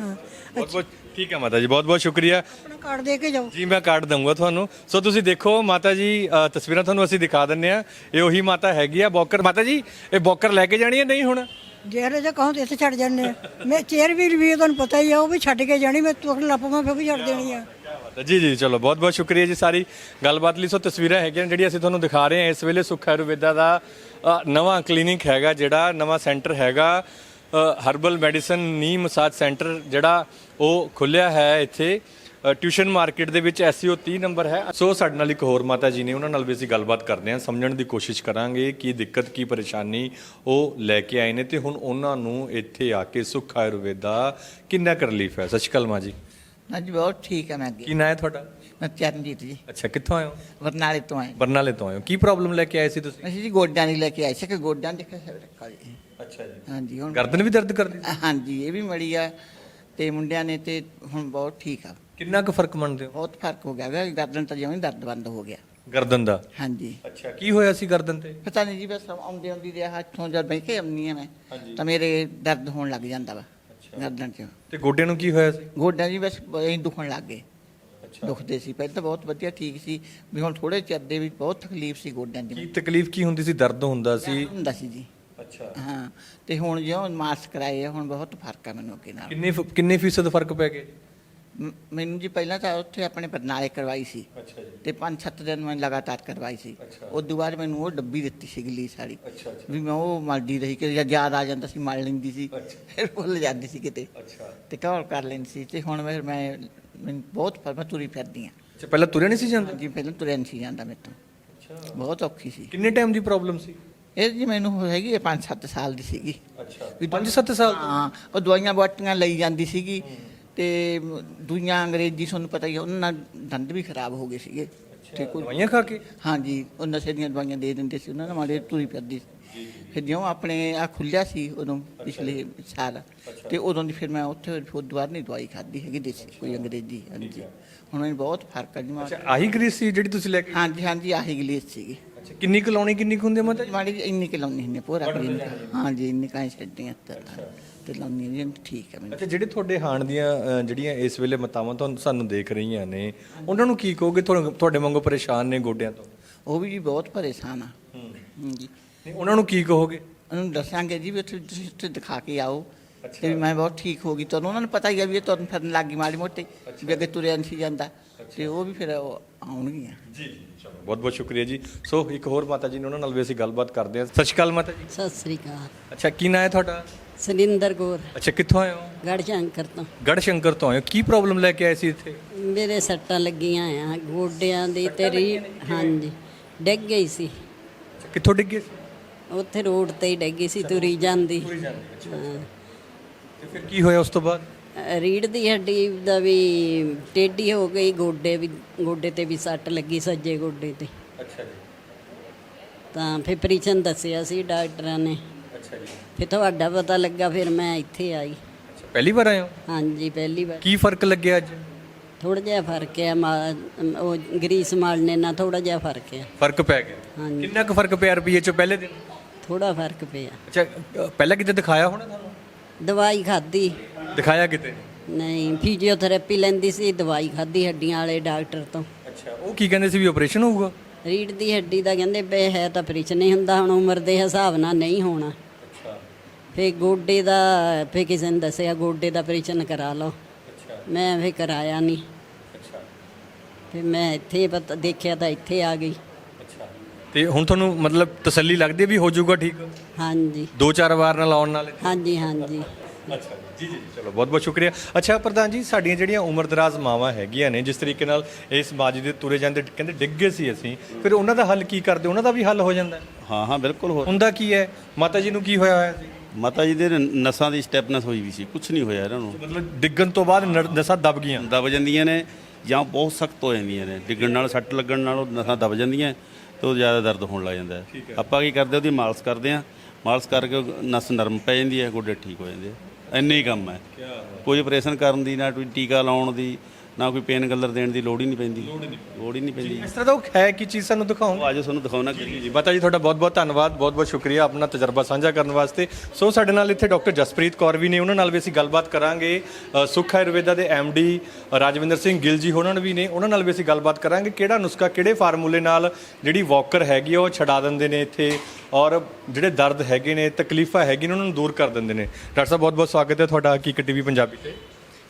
ਹਾਂ ਬਹੁਤ ਬਹੁਤ ਠੀਕ ਹੈ ਮਾਤਾ ਜੀ ਬਹੁਤ ਬਹੁਤ ਸ਼ੁਕਰੀਆ। ਆਪਣਾ ਕਾਰਡ ਦੇ ਕੇ ਜਾਓ। ਜੀ ਮੈਂ ਕਾਰਡ ਦਊਂਗਾ ਤੁਹਾਨੂੰ। ਸੋ ਤੁਸੀਂ ਦੇਖੋ ਮਾਤਾ ਜੀ ਅ, ਤਸਵੀਰਾਂ ਤੁਹਾਨੂੰ ਅਸੀਂ ਦਿਖਾ ਦਿੰਨੇ ਆ ਇਹ ਉਹੀ ਮਾਤਾ ਹੈਗੀ ਆ ਬੌਕਰ। ਮਾਤਾ ਜੀ ਇਹ ਬੌਕਰ ਲੈ ਕੇ ਜਾਣੀ ਹੈ ਨਹੀਂ ਹੁਣ? ਜਿਹੜੇ ਜੇ ਕਹੋ ਤੇ ਇੱਥੇ ਛੱਡ ਜਾਂਦੇ ਆ। ਮੈਂ ਚੇਅਰ ਵੀ ਵੀ ਤੁਹਾਨੂੰ ਪਤਾ ਹੀ ਆ ਉਹ ਵੀ ਛੱਡ ਕੇ ਜਾਣੀ ਮੈਂ ਤੁਰਨ ਲੱਪਾਂ ਫਿਰ ਵੀ ਛੱਡ ਦੇਣੀ ਆ। ਜੀ ਜੀ ਚਲੋ ਬਹੁਤ ਬਹੁਤ ਸ਼ੁਕਰੀਆ ਜੀ ਸਾਰੀ ਗੱਲਬਾਤ ਲਈ। ਸੋ ਤਸਵੀਰਾਂ ਹੈਗੀਆਂ ਜਿਹੜੀਆਂ ਅਸੀਂ ਤੁਹਾਨੂੰ ਦਿਖਾ ਰਹੇ ਹਾਂ। ਇਸ ਵੇਲੇ ਸੁੱਖ ਆਯੁਰਵੇਦਾ ਦਾ ਅ, ਨਵਾਂ ਕਲੀਨਿਕ ਹੈਗਾ ਜਿਹੜਾ ਨਵਾਂ ਸੈਂਟਰ ਹੈਗਾ। Herbal medicine knee massage centre ਜਿਹੜਾ ਉਹ ਖੁੱਲਿਆ ਹੈ ਇੱਥੇ। ਟਿਊਸ਼ਨ ਮਾਰਕੀਟ ਦੇ ਵਿੱਚ ਐਸਈਓ 30 ਨੰਬਰ ਹੈ। ਸੋ ਸਾਡੇ ਨਾਲ ਇੱਕ ਹੋਰ ਮਾਤਾ ਜੀ ਨੇ ਉਹਨਾਂ ਨਾਲ ਵੀ ਅਸੀਂ ਗੱਲਬਾਤ ਕਰਦੇ ਹਾਂ। ਸਮਝਣ ਦੀ ਕੋਸ਼ਿਸ਼ ਕਰਾਂਗੇ ਕੀ ਦਿੱਕਤ ਕੀ ਪਰੇਸ਼ਾਨੀ ਉਹ ਲੈ ਕੇ ਆਏ ਨੇ ਤੇ ਹੁਣ ਉਹਨਾਂ ਨੂੰ ਇੱਥੇ ਆ ਕੇ ਸੁੱਖ ਆਯੁਰਵੇਦਾ ਕਿੰਨਾ ਕੁ ਰਿਲੀਫ ਹੈ? ਸਤਿ ਸ਼੍ਰੀ ਅਕਾਲ ਮਾਂ ਜੀ। ਹਾਂਜੀ ਬਹੁਤ ਠੀਕ ਹੈ ਮੈਂ ਅੱਗੇ। ਕੀ ਨਾਂ ਹੈ ਤੁਹਾਡਾ? ਮੈਂ ਚਰਨਜੀਤ ਜੀ। ਅੱਛਾ ਕਿੱਥੋਂ ਆਏ ਹੋ? ਬਰਨਾਲੇ ਤੋਂ ਆਏ। ਬਰਨਾਲੇ ਤੋਂ ਆਏ ਹੋ। ਕੀ ਪ੍ਰੋਬਲਮ ਲੈ ਕੇ ਆਏ ਸੀ ਤੁਸੀਂ? ਅਸੀਂ ਜੀ ਗੋਡਿਆਂ ਦੀ ਲੈ ਕੇ ਆਏ ਸੀ। ਕਿ ਗੋਡਿਆਂ ਦੇ ਕਿਸੇ ਰੱਖਾ ਜੀ। ਅੱਛਾ ਜੀ। ਹਾਂਜੀ ਹੁਣ ਗਰਦਨ ਵੀ ਦਰਦ ਕਰਦੀ? ਹਾਂਜੀ ਇਹ ਵੀ ਮੜੀ ਆ। ਤੇ ਮੁੰਡਿਆਂ ਨੇ ਤੇ ਹੁਣ ਬਹੁਤ ਠੀਕ ਆ। ਕਿੰਨਾ ਕੁ ਫ਼ਰਕ ਮੰਨਦੇ ਹੋ? ਬਹੁਤ ਫ਼ਰਕ ਹੋ ਗਿਆ। ਗਰਦਨ ਤਾਂ ਜਿਵੇਂ ਦਰਦ ਬੰਦ ਹੋ ਗਿਆ। ਗਰਦਨ ਦਾ? ਹਾਂਜੀ। ਅੱਛਾ ਕੀ ਹੋਇਆ ਸੀ ਗਰਦਨ ਤੇ? ਪਤਾ ਨਹੀਂ ਜੀ ਬਸ ਆਉਂਦੇ ਆਉਂਦੀ ਦੇ ਹੱਥੋਂ ਜਦ ਬਹਿ ਕੇ ਆਉਂਦੀ ਆ ਮੈਂ ਤਾਂ ਮੇਰੇ ਦਰਦ ਹੋਣ ਲੱਗ ਜਾਂਦਾ ਵਾ ਗਰਦਨ 'ਚ। ਤੇ ਗੋਡਿਆਂ ਨੂੰ ਕੀ ਹੋਇਆ ਸੀ? ਗੋਡਿਆਂ ਜੀ ਬਸ ਐਂ ਦੁਖਣ ਲੱਗ ਗਏ। ਦੁਖਦੇ ਸੀ। ਪਹਿਲਾਂ ਤਾਂ ਬਹੁਤ ਵਧੀਆ ਠੀਕ ਸੀ। ਵੀ ਹੁਣ ਥੋੜੇ ਚਿਰ ਦੇ ਵੀ ਬਹੁਤ ਤਕਲੀਫ ਸੀ ਗੋਡਿਆਂ ਦੀ। ਕੀ ਤਕਲੀਫ ਕੀ ਹੁੰਦੀ ਸੀ? ਦਰਦ ਹੁੰਦਾ ਸੀ? ਹੁੰਦਾ ਸੀ ਜੀ। ਅੱਛਾ। ਹਾਂ ਤੇ ਹੁਣ ਜਿਉਂ ਮਾਸਕ ਕਰਾਏ ਆ ਹੁਣ ਬਹੁਤ ਫ਼ਰਕ ਆ ਮੈਨੂੰ ਅੱਗੇ ਨਾਲ। ਕਿੰਨੇ ਫ- ਕਿੰਨੇ ਫੀਸਦ ਫ਼ਰਕ ਪੈ ਮ- ਮੈਨੂੰ ਜੀ ਪਹਿਲਾਂ ਤਾਂ ਉੱਥੇ ਆਪਣੇ ਬਰਨਾਲੇ ਕਰਵਾਈ ਸੀ। ਅੱਛਾ ਜੀ। ਤੇ 5-7 ਦਿਨ ਮੈਂ ਲਗਾਤਾਰ ਕਰਵਾਈ ਸੀ। ਉਸ ਤੋਂ ਬਾਅਦ ਮੈਨੂੰ ਉਹ ਡੱਬੀ ਦਿੱਤੀ ਸੀ ਗਲੀ ਸਾਰੀ ਅੱਛਾ ਅੱਛਾ। ਵੀ ਮੈਂ ਉਹ ਮਲਦੀ ਰਹੀ ਕਿ ਜਦ ਯਾਦ ਆ ਜਾਂਦਾ ਸੀ ਮਲ ਲੈਂਦੀ ਸੀ। ਫਿਰ ਭੁੱਲ ਜਾਂਦੀ ਸੀ ਕਿਤੇ। ਅੱਛਾ। ਤੇ ਕਵਰ ਕਰ ਲੈਂਦੀ ਸੀ। ਤੇ ਹੁਣ ਫਿਰ ਮੈਂ ਮੈਨੂੰ ਬਹੁਤ ਫ਼ਰਕ ਮੈਂ ਤੁਰੀ ਫਿਰਦੀ ਆ ਅੱਛਾ ਪਹਿਲਾਂ ਤੁਰਿਆ ਨਹੀਂ ਸੀ ਜਾਂਦਾ? ਜੀ ਪਹਿਲਾਂ ਤੁਰਿਆ ਨਹੀਂ ਸੀ ਜਾਂਦਾ ਮੇਰੇ ਤੋਂ। ਅੱਛਾ। ਬਹੁਤ ਔਖੀ ਸੀ। ਕਿੰਨੇ ਟਾਈਮ ਦੀ ਪ੍ਰੋਬਲਮ ਸੀ? ਇਹ ਜੀ ਮੈਨੂੰ ਹੋ ਹੈਗੀ 5-7 ਸਾਲ ਦੀ ਸੀਗੀ। ਅੱਛਾ। ਵੀ 5-7 ਸਾਲ? ਹਾਂ ਉਹ ਦਵਾਈਆਂ ਬਾਟੀਆਂ ਲਈ ਜਾਂਦੀ ਸੀਗੀ ਤੇ ਦੂਈਆਂ ਅੰਗਰੇਜ਼ੀ ਤੁਹਾਨੂੰ ਪਤਾ ਹੀ ਹੈ, ਉਹਨਾਂ ਨਾਲ ਦੰਦ ਵੀ ਖਰਾਬ ਹੋ ਗਏ ਸੀਗੇ। ਠੀਕ ਹੋ ਦਵਾਈਆਂ ਖਾ ਕੇ? ਹਾਂਜੀ ਉਹ ਨਸ਼ੇ ਦੀਆਂ ਦਵਾਈਆਂ ਦੇ ਦਿੰਦੇ ਸੀ ਉਹਨਾਂ ਨਾਲ ਮਾੜੇ ਤੁਰੀ ਫਿਰਦੀ ਸੀ। ਫਿਰ ਜਿਉਂ ਆਪਣੇ ਆ ਖੁੱਲਿਆ ਸੀ ਉਦੋਂ ਪਿਛਲੇ ਸਾਲ। ਤੇ ਉਦੋਂ ਦੀ ਫਿਰ ਮੈਂ ਉੱਥੇ ਫਿਰ ਦੁਬਾਰਾ ਨਹੀਂ ਦਵਾਈ ਖਾਧੀ ਹੈਗੀ ਦੇਸੀ ਕੋਈ ਅੰਗਰੇਜ਼ੀ ਹਾਂਜੀ। ਹੁਣ ਮੈਨੂੰ ਬਹੁਤ ਫ਼ਰਕ ਆ ਜੀ ਮੈਂ ਅੱਛਾ ਆਹੀ ਗਰੀਸ ਸੀ ਜਿਹੜੀ ਤੁਸੀਂ ਲੈ ਕੇ ਹਾਂਜੀ ਹਾਂਜੀ ਆਹੀ ਗਲੀਸ ਸੀਗੀ। ਕਿੰਨੀ ਕੁ ਲਾਉਣੀ ਕਿੰਨੀ ਕੁ ਹੁੰਦੀ ਹੈ ਮਾਤਾ ਜੀ? ਮਾੜੀ ਜਿਹੀ ਇੰਨੀ ਕਿ ਲਾਉਣੀ ਹੁੰਦੀ ਪੂਰਾ ਕਰੀ ਹਾਂਜੀ ਇੰਨੀ ਕਾਇ ਛੱਡੀਆਂ ਤੇ ਤੇ ਲਾਉਣੀ ਜੀ ਠੀਕ ਹੈ ਮੈਨੂੰ। ਅੱਛਾ ਜਿਹੜੇ ਤੁਹਾਡੇ ਹਾਣ ਦੀਆਂ ਅ, ਜਿਹੜੀਆਂ ਇਸ ਵੇਲੇ ਮਤਾਵਾਂ ਤੁਹਾਨੂੰ ਸਾਨੂੰ ਦੇਖ ਰਹੀਆਂ ਨੇ ਉਹਨਾਂ ਨੂੰ ਕੀ ਕਹੋਗੇ? ਤੁਹਾਨੂੰ- ਤੁਹਾਡੇ ਵਾਂਗੂ ਪਰੇਸ਼ਾਨ ਨੇ ਗੋਡਿਆਂ ਤੋਂ? ਉਹ ਵੀ ਜੀ ਬਹੁਤ ਪਰੇਸ਼ਾਨ ਆ। ਹਾਂਜੀ। ਨਹੀਂ ਉਹਨਾਂ ਨੂੰ ਕੀ ਕਹੋਗੇ? ਉਹਨੂੰ ਦੱਸਾਂਗੇ ਜੀ ਵੀ ਉੱਥੇ ਤੁਸੀਂ ਉੱਥੇ ਦਿਖਾ ਕੇ ਆਓ। ਤੇ ਵੀ ਮੈਂ ਬਹੁਤ ਠੀਕ ਹੋ ਗਈ। ਤੁਹਾਨੂੰ ਉਹਨਾਂ ਨੂੰ ਪਤਾ ਹੀ ਆ ਵੀ ਇਹ ਤੁਰਨ ਫਿਰਨ ਲੱਗ ਗਈ ਮਾੜੀ ਮੋਟੀ ਵੀ ਅੱਗੇ ਤੁਰਿਆ ਨਹੀਂ ਸੀ ਜਾਂਦਾ। ਤੇ ਉਹ ਵੀ ਫਿਰ ਉਹ ਆਉਣਗੀਆਂ। ਜੀ ਜੀ ਚਲੋ। ਬਹੁਤ ਬਹੁਤ ਸ਼ੁਕਰੀਆ ਜੀ। ਸੋ ਇੱਕ ਹੋਰ ਮਾਤਾ ਜੀ ਨੇ ਉਹਨਾਂ ਨਾਲ ਵੀ ਅਸੀਂ ਗੱਲਬਾਤ ਕਰਦੇ ਹਾਂ। ਸਤਿ ਸ਼੍ਰੀ ਅਕਾਲ ਮਾਤਾ ਜੀ। ਸਤਿ ਸ੍ਰੀ ਅਕਾਲ। ਅੱਛਾ ਕੀ ਨਾਂ ਹੈ ਤੁਹਾਡਾ? ਸੁਰਿੰਦਰ ਕੌਰ। ਅੱਛਾ ਕਿੱਥੋਂ ਆਏ ਹੋ? ਗੜ ਸ਼ੰਕਰ ਤੋਂ। ਗੜ ਸ਼ੰਕਰ ਤੋਂ ਆਏ ਹੋ। ਕੀ ਪ੍ਰੋਬਲਮ ਲੈ ਕੇ ਆਏ ਸੀ ਇੱਥੇ? ਮੇਰੇ ਸੱਟਾਂ ਲੱਗੀਆਂ ਆ ਗੋਡਿਆਂ ਦੀ ਤੇ ਰੀ ਹਾਂਜੀ ਡਿੱਗ ਗਈ ਸੀ। ਕਿੱਥੋਂ ਡਿੱਗੇ ਸੀ? ਉੱਥੇ ਰੋਡ ਤੇ ਹੀ ਡਿੱਗ ਸੀ ਤੁਰੀ ਜਾਂਦੀ। ਤੇ ਫਿਰ ਕੀ ਹੋਇਆ ਉਸ ਤੋਂ ਬਾਅਦ? ਅ, ਰੀੜ੍ਹ ਦੀ ਹੱਡੀ ਦਾ ਵੀ ਟੇਢੀ ਹੋ ਗਈ ਗੋਡੇ ਵੀ ਗੋਡੇ ਤੇ ਵੀ ਸੱਟ ਲੱਗੀ ਸੱਜੇ ਗੋਡੇ ਤੇ। ਅੱਛਾ ਜੀ। ਤਾਂ ਫਿਰ ਪ੍ਰੀਚਨ ਦੱਸਿਆ ਸੀ ਡਾਕਟਰਾਂ ਨੇ। ਅੱਛਾ ਜੀ। ਫਿਰ ਤੁਹਾਡਾ ਪਤਾ ਲੱਗਾ ਫਿਰ ਮੈਂ ਇੱਥੇ ਆਈ। ਅੱਛਾ ਪਹਿਲੀ ਵਾਰ ਆਏ ਹੋ? ਹਾਂਜੀ ਪਹਿਲੀ ਵਾਰ। ਕੀ ਫ਼ਰਕ ਲੱਗਿਆ ਅੱਜ? ਥੋੜਾ ਜਿਹਾ ਫ਼ਰਕ ਹੈ ਮਾ- ਉਹ ਗਰੀਸ ਮਾਲਣੇ ਨਾਲ ਥੋੜਾ ਜਿਹਾ ਫ਼ਰਕ ਹੈ। ਫ਼ਰਕ ਪੈ ਗਿਆ। ਹਾਂਜੀ। ਕਿੰਨਾ ਕੁ ਫ਼ਰਕ ਪਿਆ ਰੁਪਈਏ ਚੋਂ ਪਹਿਲੇ ਦਿਨ? ਥੋੜਾ ਫ਼ਰਕ ਪਿਆ। ਅੱਛਾ ਅ, ਪਹਿਲਾਂ ਕਿਤੇ ਦਿਖਾਇਆ ਹੋਣਾ ਤੁਹਾਨੂੰ? ਦਵਾਈ ਖਾਧੀ। ਦਿਖਾਇਆ ਕਿਤੇ? ਨਹੀਂ ਫਿਜ਼ੀਓਥੈਰੇਪੀ ਲੈਂਦੀ ਸੀ ਦਵਾਈ ਖਾਧੀ ਹੱਡੀਆਂ ਵਾਲੇ ਡਾਕਟਰ ਤੋਂ। ਅੱਛਾ ਉਹ ਕੀ ਕਹਿੰਦੇ ਸੀ ਵੀ ਆਪਰੇਸ਼ਨ ਹੋਊਗਾ? ਰੀੜ ਦੀ ਹੱਡੀ ਦਾ ਕਹਿੰਦੇ ਬੇ ਹੈ ਤਾਂ ਆਪਰੇਸ਼ਨ ਨਹੀਂ ਹੁੰਦਾ ਹੁਣ ਉਮਰ ਦੇ ਹਿਸਾਬ ਨਾਲ ਨਹੀਂ ਹੋਣਾ। ਅੱਛਾ। ਫੇ ਗੋਡੇ ਦਾ ਫੇ ਕਿਸੇ ਨੇ ਦੱਸਿਆ ਗੋਡੇ ਦਾ ਆਪਰੇਸ਼ਨ ਕਰਾ ਲਓ। ਅੱਛਾ। ਮੈਂ ਫੇ ਕਰਾਇਆ ਨਹੀਂ। ਅੱਛਾ। ਫੇ ਮੈਂ ਇੱਥੇ ਪਤਾ ਦੇਖਿਆ ਤਾਂ ਇੱਥੇ ਆ ਗਈ। ਅੱਛਾ। ਤੇ ਹੁਣ ਤੁਹਾਨੂੰ ਮਤਲਬ ਤਸੱਲੀ ਲੱਗਦੀ ਵੀ ਹੋ ਜਾਊਗਾ ਠੀਕ? ਹਾਂਜੀ। ਦੋ ਚਾਰ ਵਾਰ ਨਾਲ ਆਉਣ ਨਾਲ ਹਾਂਜੀ ਹਾਂਜੀ। ਅੱਛਾ ਜੀ ਜੀ ਚਲੋ ਬਹੁਤ ਬਹੁਤ ਸ਼ੁਕਰੀਆ। ਅੱਛਾ ਪ੍ਰਧਾਨ ਜੀ ਸਾਡੀਆਂ ਜਿਹੜੀਆਂ ਉਮਰਦਰਾਜ਼ ਮਾਵਾਂ ਹੈਗੀਆਂ ਨੇ ਜਿਸ ਤਰੀਕੇ ਨਾਲ ਇਸ ਸਮਾਜ ਦੇ ਤੁਰੇ ਜਾਂਦੇ ਕਹਿੰਦੇ ਡਿੱਗੇ ਸੀ ਅਸੀਂ ਫਿਰ ਉਹਨਾਂ ਦਾ ਹੱਲ ਕੀ ਕਰਦੇ? ਉਹਨਾਂ ਦਾ ਵੀ ਹੱਲ ਹੋ ਜਾਂਦਾ। ਹੈ? ਹਾਂ ਬਿਲਕੁਲ ਹੋ ਹੁੰਦਾ ਕੀ ਹੈ? ਮਾਤਾ ਜੀ ਨੂੰ ਕੀ ਹੋਇਆ ਹੋਇਆ ਸੀ? ਮਾਤਾ ਜੀ ਦੇ ਨਸਾਂ ਦੀ ਸਟੈਪਨੈਸ ਹੋਈ ਵੀ ਸੀ ਕੁਝ ਨਹੀਂ ਹੋਇਆ ਇਹਨਾਂ ਨੂੰ। ਮਤਲਬ ਡਿੱਗਣ ਤੋਂ ਬਾਅਦ ਨਸਾਂ ਦਬ ਗਈਆਂ। ਦਬ ਜਾਂਦੀਆਂ ਨੇ ਜਾਂ ਬਹੁਤ ਸਖਤ ਹੋ ਜਾਂਦੀਆਂ ਨੇ। ਡਿੱਗਣ ਨਾਲ ਸੱਟ ਲੱਗਣ ਨਾਲ ਉਹ ਨਸਾਂ ਦਬ ਜਾਂਦੀਆਂ ਤੇ ਉਹ ਜ਼ਿਆਦਾ ਦਰਦ ਹੋਣ ਲੱਗ ਜਾਂਦਾ। ਆਪਾਂ ਕੀ ਕਰਦੇ ਉਹਦੀ ਮਾਲਸ਼ ਕਰਦੇ ਆ ਮਾਲਸ਼ ਕਰਕੇ ਨਸ ਨਰਮ ਪੈ ਜਾਂਦੀ ਹੈ ਗੋਡੇ ਠੀਕ ਹੋ ਜਾਂਦੇ ਆ। ਇੰਨੇ ਹੀ ਕੰਮ ਹੈ। ਕੋਈ ਆਪਰੇਸ਼ਨ ਕਰਨ ਦੀ ਨਾ ਕੋਈ ਟੀਕਾ ਲਾਉਣ ਦੀ ਨਾ ਕੋਈ ਪੇਨ ਕਿਲਰ ਦੇਣ ਦੀ ਲੋੜ ਹੀ ਨਹੀਂ ਪੈਂਦੀ। ਲੋੜ ਹੀ ਨਹੀਂ ਪੈਂਦੀ। ਇਸ ਤਰ੍ਹਾਂ ਦਾ ਉਹ ਹੈ ਕੀ ਚੀਜ਼ ਸਾਨੂੰ ਦਿਖਾਓ ਉਹ ਆਜੋ ਤੁਹਾਨੂੰ ਦਿਖਾਉਣਾ ਕਰੀਏ ਜੀ। ਮਾਤਾ ਜੀ ਤੁਹਾਡਾ ਬਹੁਤ ਬਹੁਤ ਧੰਨਵਾਦ ਬਹੁਤ ਬਹੁਤ ਸ਼ੁਕਰੀਆ ਆਪਣਾ ਤਜਰਬਾ ਸਾਂਝਾ ਕਰਨ ਵਾਸਤੇ। ਸੋ ਸਾਡੇ ਨਾਲ ਇੱਥੇ ਡਾਕਟਰ ਜਸਪ੍ਰੀਤ ਕੌਰ ਵੀ ਨੇ ਉਹਨਾਂ ਨਾਲ ਵੀ ਅਸੀਂ ਗੱਲਬਾਤ ਕਰਾਂਗੇ। ਅ, ਸੁੱਖ ਆਯੁਰਵੇਦਾ ਦੇ ਡੀ ਰਾਜਵਿੰਦਰ ਸਿੰਘ ਗਿੱਲ ਜੀ ਉਹਨਾਂ ਵੀ ਨੇ ਉਹਨਾਂ ਨਾਲ ਵੀ ਅਸੀਂ ਗੱਲਬਾਤ ਕਰਾਂਗੇ ਕਿਹੜਾ ਨੁਸਖਾ ਕਿਹੜੇ ਫਾਰਮੂਲੇ ਨਾਲ ਜਿਹੜੀ ਵਾਕਰ ਹੈਗੀ ਆ ਉਹ ਛਡਾ ਦਿੰਦੇ ਨੇ ਇੱਥੇ ਔਰ ਜਿਹੜੇ ਦਰਦ ਹੈਗੇ ਨੇ ਤਕਲੀਫਾਂ ਹੈਗੀਆਂ ਉਹਨਾਂ ਨੂੰ ਦੂਰ ਕਰ ਦਿੰਦੇ ਨੇ। ਡਾਕਟਰ ਸਾਹਿਬ ਬਹੁਤ ਬਹੁਤ ਸਵਾਗਤ ਹੈ ਤੁਹਾਡਾ ਹਕੀਕਤ ਟੀਵੀ ਪੰਜਾਬੀ ਤੇ।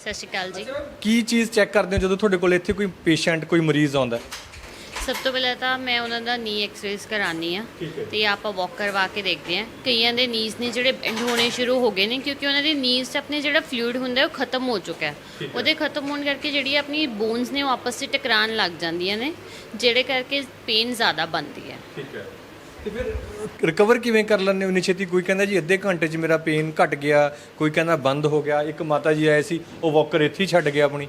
ਸਤਿ ਸ਼੍ਰੀ ਅਕਾਲ ਜੀ। ਕੀ ਚੀਜ਼ ਚੈੱਕ ਕਰਦੇ ਹੋ ਜਦੋਂ ਤੁਹਾਡੇ ਕੋਲ ਇੱਥੇ ਕੋਈ ਪੇਸ਼ੈਂਟ ਕੋਈ ਮਰੀਜ਼ ਆਉਂਦਾ? ਹੈ? ਸਭ ਤੋਂ ਪਹਿਲਾਂ ਤਾਂ ਮੈਂ ਉਹਨਾਂ ਦਾ ਨੀ ਐਕਸਰਸਾਈਜ਼ ਕਰਾਨੀ ਆ ਤੇ ਆਪਾਂ ਵਾਕ ਕਰਵਾ ਕੇ ਦੇਖਦੇ ਆ ਕਈਆਂ ਦੇ ਨੀਜ਼ ਨੇ ਜਿਹੜੇ ਬੈਂਡ ਹੋਣੇ ਸ਼ੁਰੂ ਹੋ ਗਏ ਨੇ ਕਿਉਂਕਿ ਉਹਨਾਂ ਦੇ ਨੀਜ਼ 'ਚ ਆਪਣੇ ਜਿਹੜਾ ਫਲੂਇਡ ਹੁੰਦਾ ਹੈ ਉਹ ਖਤਮ ਹੋ ਚੁੱਕਾ ਹੈ। ਉਹਦੇ ਖਤਮ ਹੋਣ ਕਰਕੇ ਜਿਹੜੀ ਆਪਣੀ ਬੋਨਸ ਨੇ ਉਹ ਆਪਸ ਵਿੱਚ ਟਕਰਾਉਣ ਲੱਗ ਜਾਂਦੀਆਂ ਨੇ ਜਿਹੜੇ ਕਰਕੇ ਪੇਨ ਜ਼ਿਆਦਾ ਬਣਦੀ ਹੈ। ਠੀਕ ਹੈ। ਤੇ ਫਿਰ ਰਿਕਵਰ ਕਿਵੇਂ ਕਰ ਲੈਂਦੇ ਹੋ? ਇੰਨੀ ਛੇਤੀ ਕੋਈ ਕਹਿੰਦਾ ਜੀ ਅੱਧੇ ਘੰਟੇ 'ਚ ਮੇਰਾ ਪੇਨ ਘਟ ਗਿਆ, ਕੋਈ ਕਹਿੰਦਾ ਬੰਦ ਹੋ ਗਿਆ, ਇੱਕ ਮਾਤਾ ਜੀ ਆਏ ਸੀ, ਉਹ ਵਾਕਰ ਇੱਥੇ ਹੀ ਛੱਡ ਗਿਆ ਆਪਣੀ।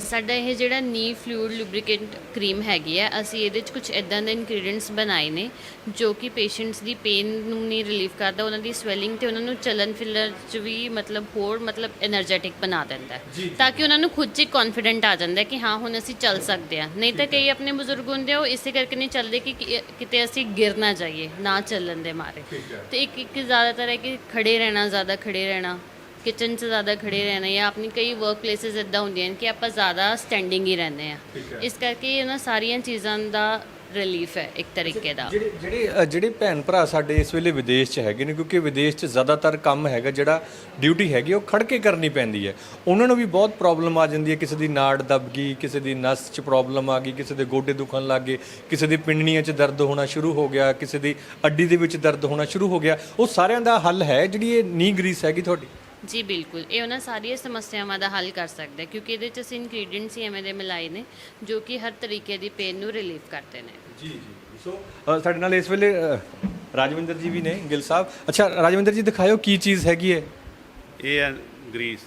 ਸਾਡਾ ਇਹ ਜਿਹੜਾ ਨੀ ਫਲੂਇਡ ਲੁਬਰੀਕੈਂਟ ਕਰੀਮ ਹੈਗੀ ਆ ਅਸੀਂ ਇਹਦੇ 'ਚ ਕੁਝ ਇਦਾਂ ਦੇ ਇਨਗਰੀਡੀਐਂਟਸ ਬਣਾਏ ਨੇ ਜੋ ਕਿ ਪੇਸ਼ੈਂਟਸ ਦੀ ਪੇਨ ਨੂੰ ਨਹੀਂ ਰਿਲੀਫ ਕਰਦਾ ਉਹਨਾਂ ਦੀ ਸਵੈਲਿੰਗ ਤੇ ਉਹਨਾਂ ਨੂੰ ਚਲਨ ਫਿਲਰ 'ਚ ਵੀ ਮਤਲਬ ਹੋਰ ਮਤਲਬ એનર્ਜੈਟਿਕ ਬਣਾ ਦਿੰਦਾ ਤਾਂ ਕਿ ਉਹਨਾਂ ਨੂੰ ਖੁਦ 'ਚ ਕੌਨਫੀਡੈਂਟ ਆ ਜਾਂਦਾ ਕਿ ਹਾਂ ਹੁਣ ਅਸੀਂ ਚੱਲ ਸਕਦੇ ਆ ਨਹੀਂ ਤਾਂ ਕਈ ਆਪਣੇ ਬਜ਼ੁਰਗ ਹੁੰਦੇ ਆ ਉਹ ਇਸੇ ਕਰਕੇ ਨਹੀਂ ਚੱਲਦੇ ਕਿ ਕਿਤੇ ਅਸੀਂ ਗਿਰ ਨਾ ਜਾਈਏ ਨਾ ਚੱਲਣ ਦੇ ਮਾਰੇ। ਤੇ ਇੱਕ ਇੱਕ ਜ਼ਿਆਦਾਤਰ ਹੈ ਕਿ ਖੜੇ ਰਹਿਣਾ ਜ਼ਿਆਦਾ ਖੜੇ ਰਹਿਣਾ। ਕਿਚਨ 'ਚ ਜ਼ਿਆਦਾ ਖੜੇ ਰਹਿਣਾ ਜਾਂ ਆਪਣੀ ਕਈ ਵਰਕ ਪਲੇਸਿਸ ਇਦਾਂ ਹੁੰਦੀਆਂ ਨੇ ਕਿ ਆਪਾਂ ਜ਼ਿਆਦਾ ਸਟੈਂਡਿੰਗ ਹੀ ਰਹਿੰਦੇ ਆ ਇਸ ਕਰਕੇ ਇਹਨਾਂ ਸਾਰੀਆਂ ਚੀਜ਼ਾਂ ਦਾ ਰਿਲੀਫ ਹੈ ਇੱਕ ਤਰੀਕੇ ਦਾ। ਜਿਹੜੇ ਜਿਹੜੇ ਜਿਹੜੇ ਭੈਣ ਭਰਾ ਸਾਡੇ ਇਸ ਵੇਲੇ ਵਿਦੇਸ਼ 'ਚ ਹੈਗੇ ਨੇ ਕਿਉਂਕਿ ਵਿਦੇਸ਼ 'ਚ ਜ਼ਿਆਦਾਤਰ ਕੰਮ ਹੈਗਾ ਜਿਹੜਾ ਡਿਊਟੀ ਹੈਗੀ ਉਹ ਖੜ ਕੇ ਕਰਨੀ ਪੈਂਦੀ ਹੈ। ਉਹਨਾਂ ਨੂੰ ਵੀ ਬਹੁਤ ਪ੍ਰੋਬਲਮ ਆ ਜਾਂਦੀ ਹੈ। ਕਿਸੇ ਦੀ ਨਾੜ ਦਬ ਗਈ ਕਿਸੇ ਦੀ ਨਸ 'ਚ ਪ੍ਰੋਬਲਮ ਆ ਗਈ ਕਿਸੇ ਦੇ ਗੋਡੇ ਦੁਖਣ ਲੱਗ ਗਏ ਕਿਸੇ ਦੀ ਪਿੰਡਣੀਆਂ 'ਚ ਦਰਦ ਹੋਣਾ ਸ਼ੁਰੂ ਹੋ ਗਿਆ ਕਿਸੇ ਦੀ ਅੱਡੀ ਦੇ ਵਿੱਚ ਦਰਦ ਹੋਣਾ ਸ਼ੁਰੂ ਹੋ ਗਿਆ। ਉਹ ਸਾਰਿਆਂ ਦਾ ਹੱਲ ਹੈ ਜਿਹੜੀ ਇਹ ਨੀ ਗਰੀਸ ਹੈਗੀ ਤੁਹਾਡੀ? ਜੀ ਬਿਲਕੁਲ। ਇਹ ਉਹਨਾਂ ਸਾਰੀਆਂ ਸਮੱਸਿਆਵਾਂ ਦਾ ਹੱਲ ਕਰ ਸਕਦਾ ਹੈ ਕਿਉਂਕਿ ਇਹਦੇ 'ਚ ਅਸੀਂ ਇਨਗਰੀਡੀਅੰਟਸ ਹੀ ਐਵੇਂ ਦੇ ਮਿਲਾਏ ਨੇ ਜੋ ਕਿ ਹਰ ਤਰੀਕੇ ਦੀ ਪੇਨ ਨੂੰ ਰਿਲੀਫ ਕਰਦੇ ਨੇ। ਜੀ ਜੀ। ਸੋ ਅ, ਸਾਡੇ ਨਾਲ ਇਸ ਵੇਲੇ ਅ, ਰਾਜਵਿੰਦਰ ਜੀ ਵੀ ਨੇ ਗਿੱਲ ਸਾਹਿਬ। ਅੱਛਾ ਰਾਜਵਿੰਦਰ ਜੀ ਦਿਖਾਇਓ ਕੀ ਚੀਜ਼ ਹੈਗੀ ਹੈ ਇਹ ਹੈ ਗਰੀਸ।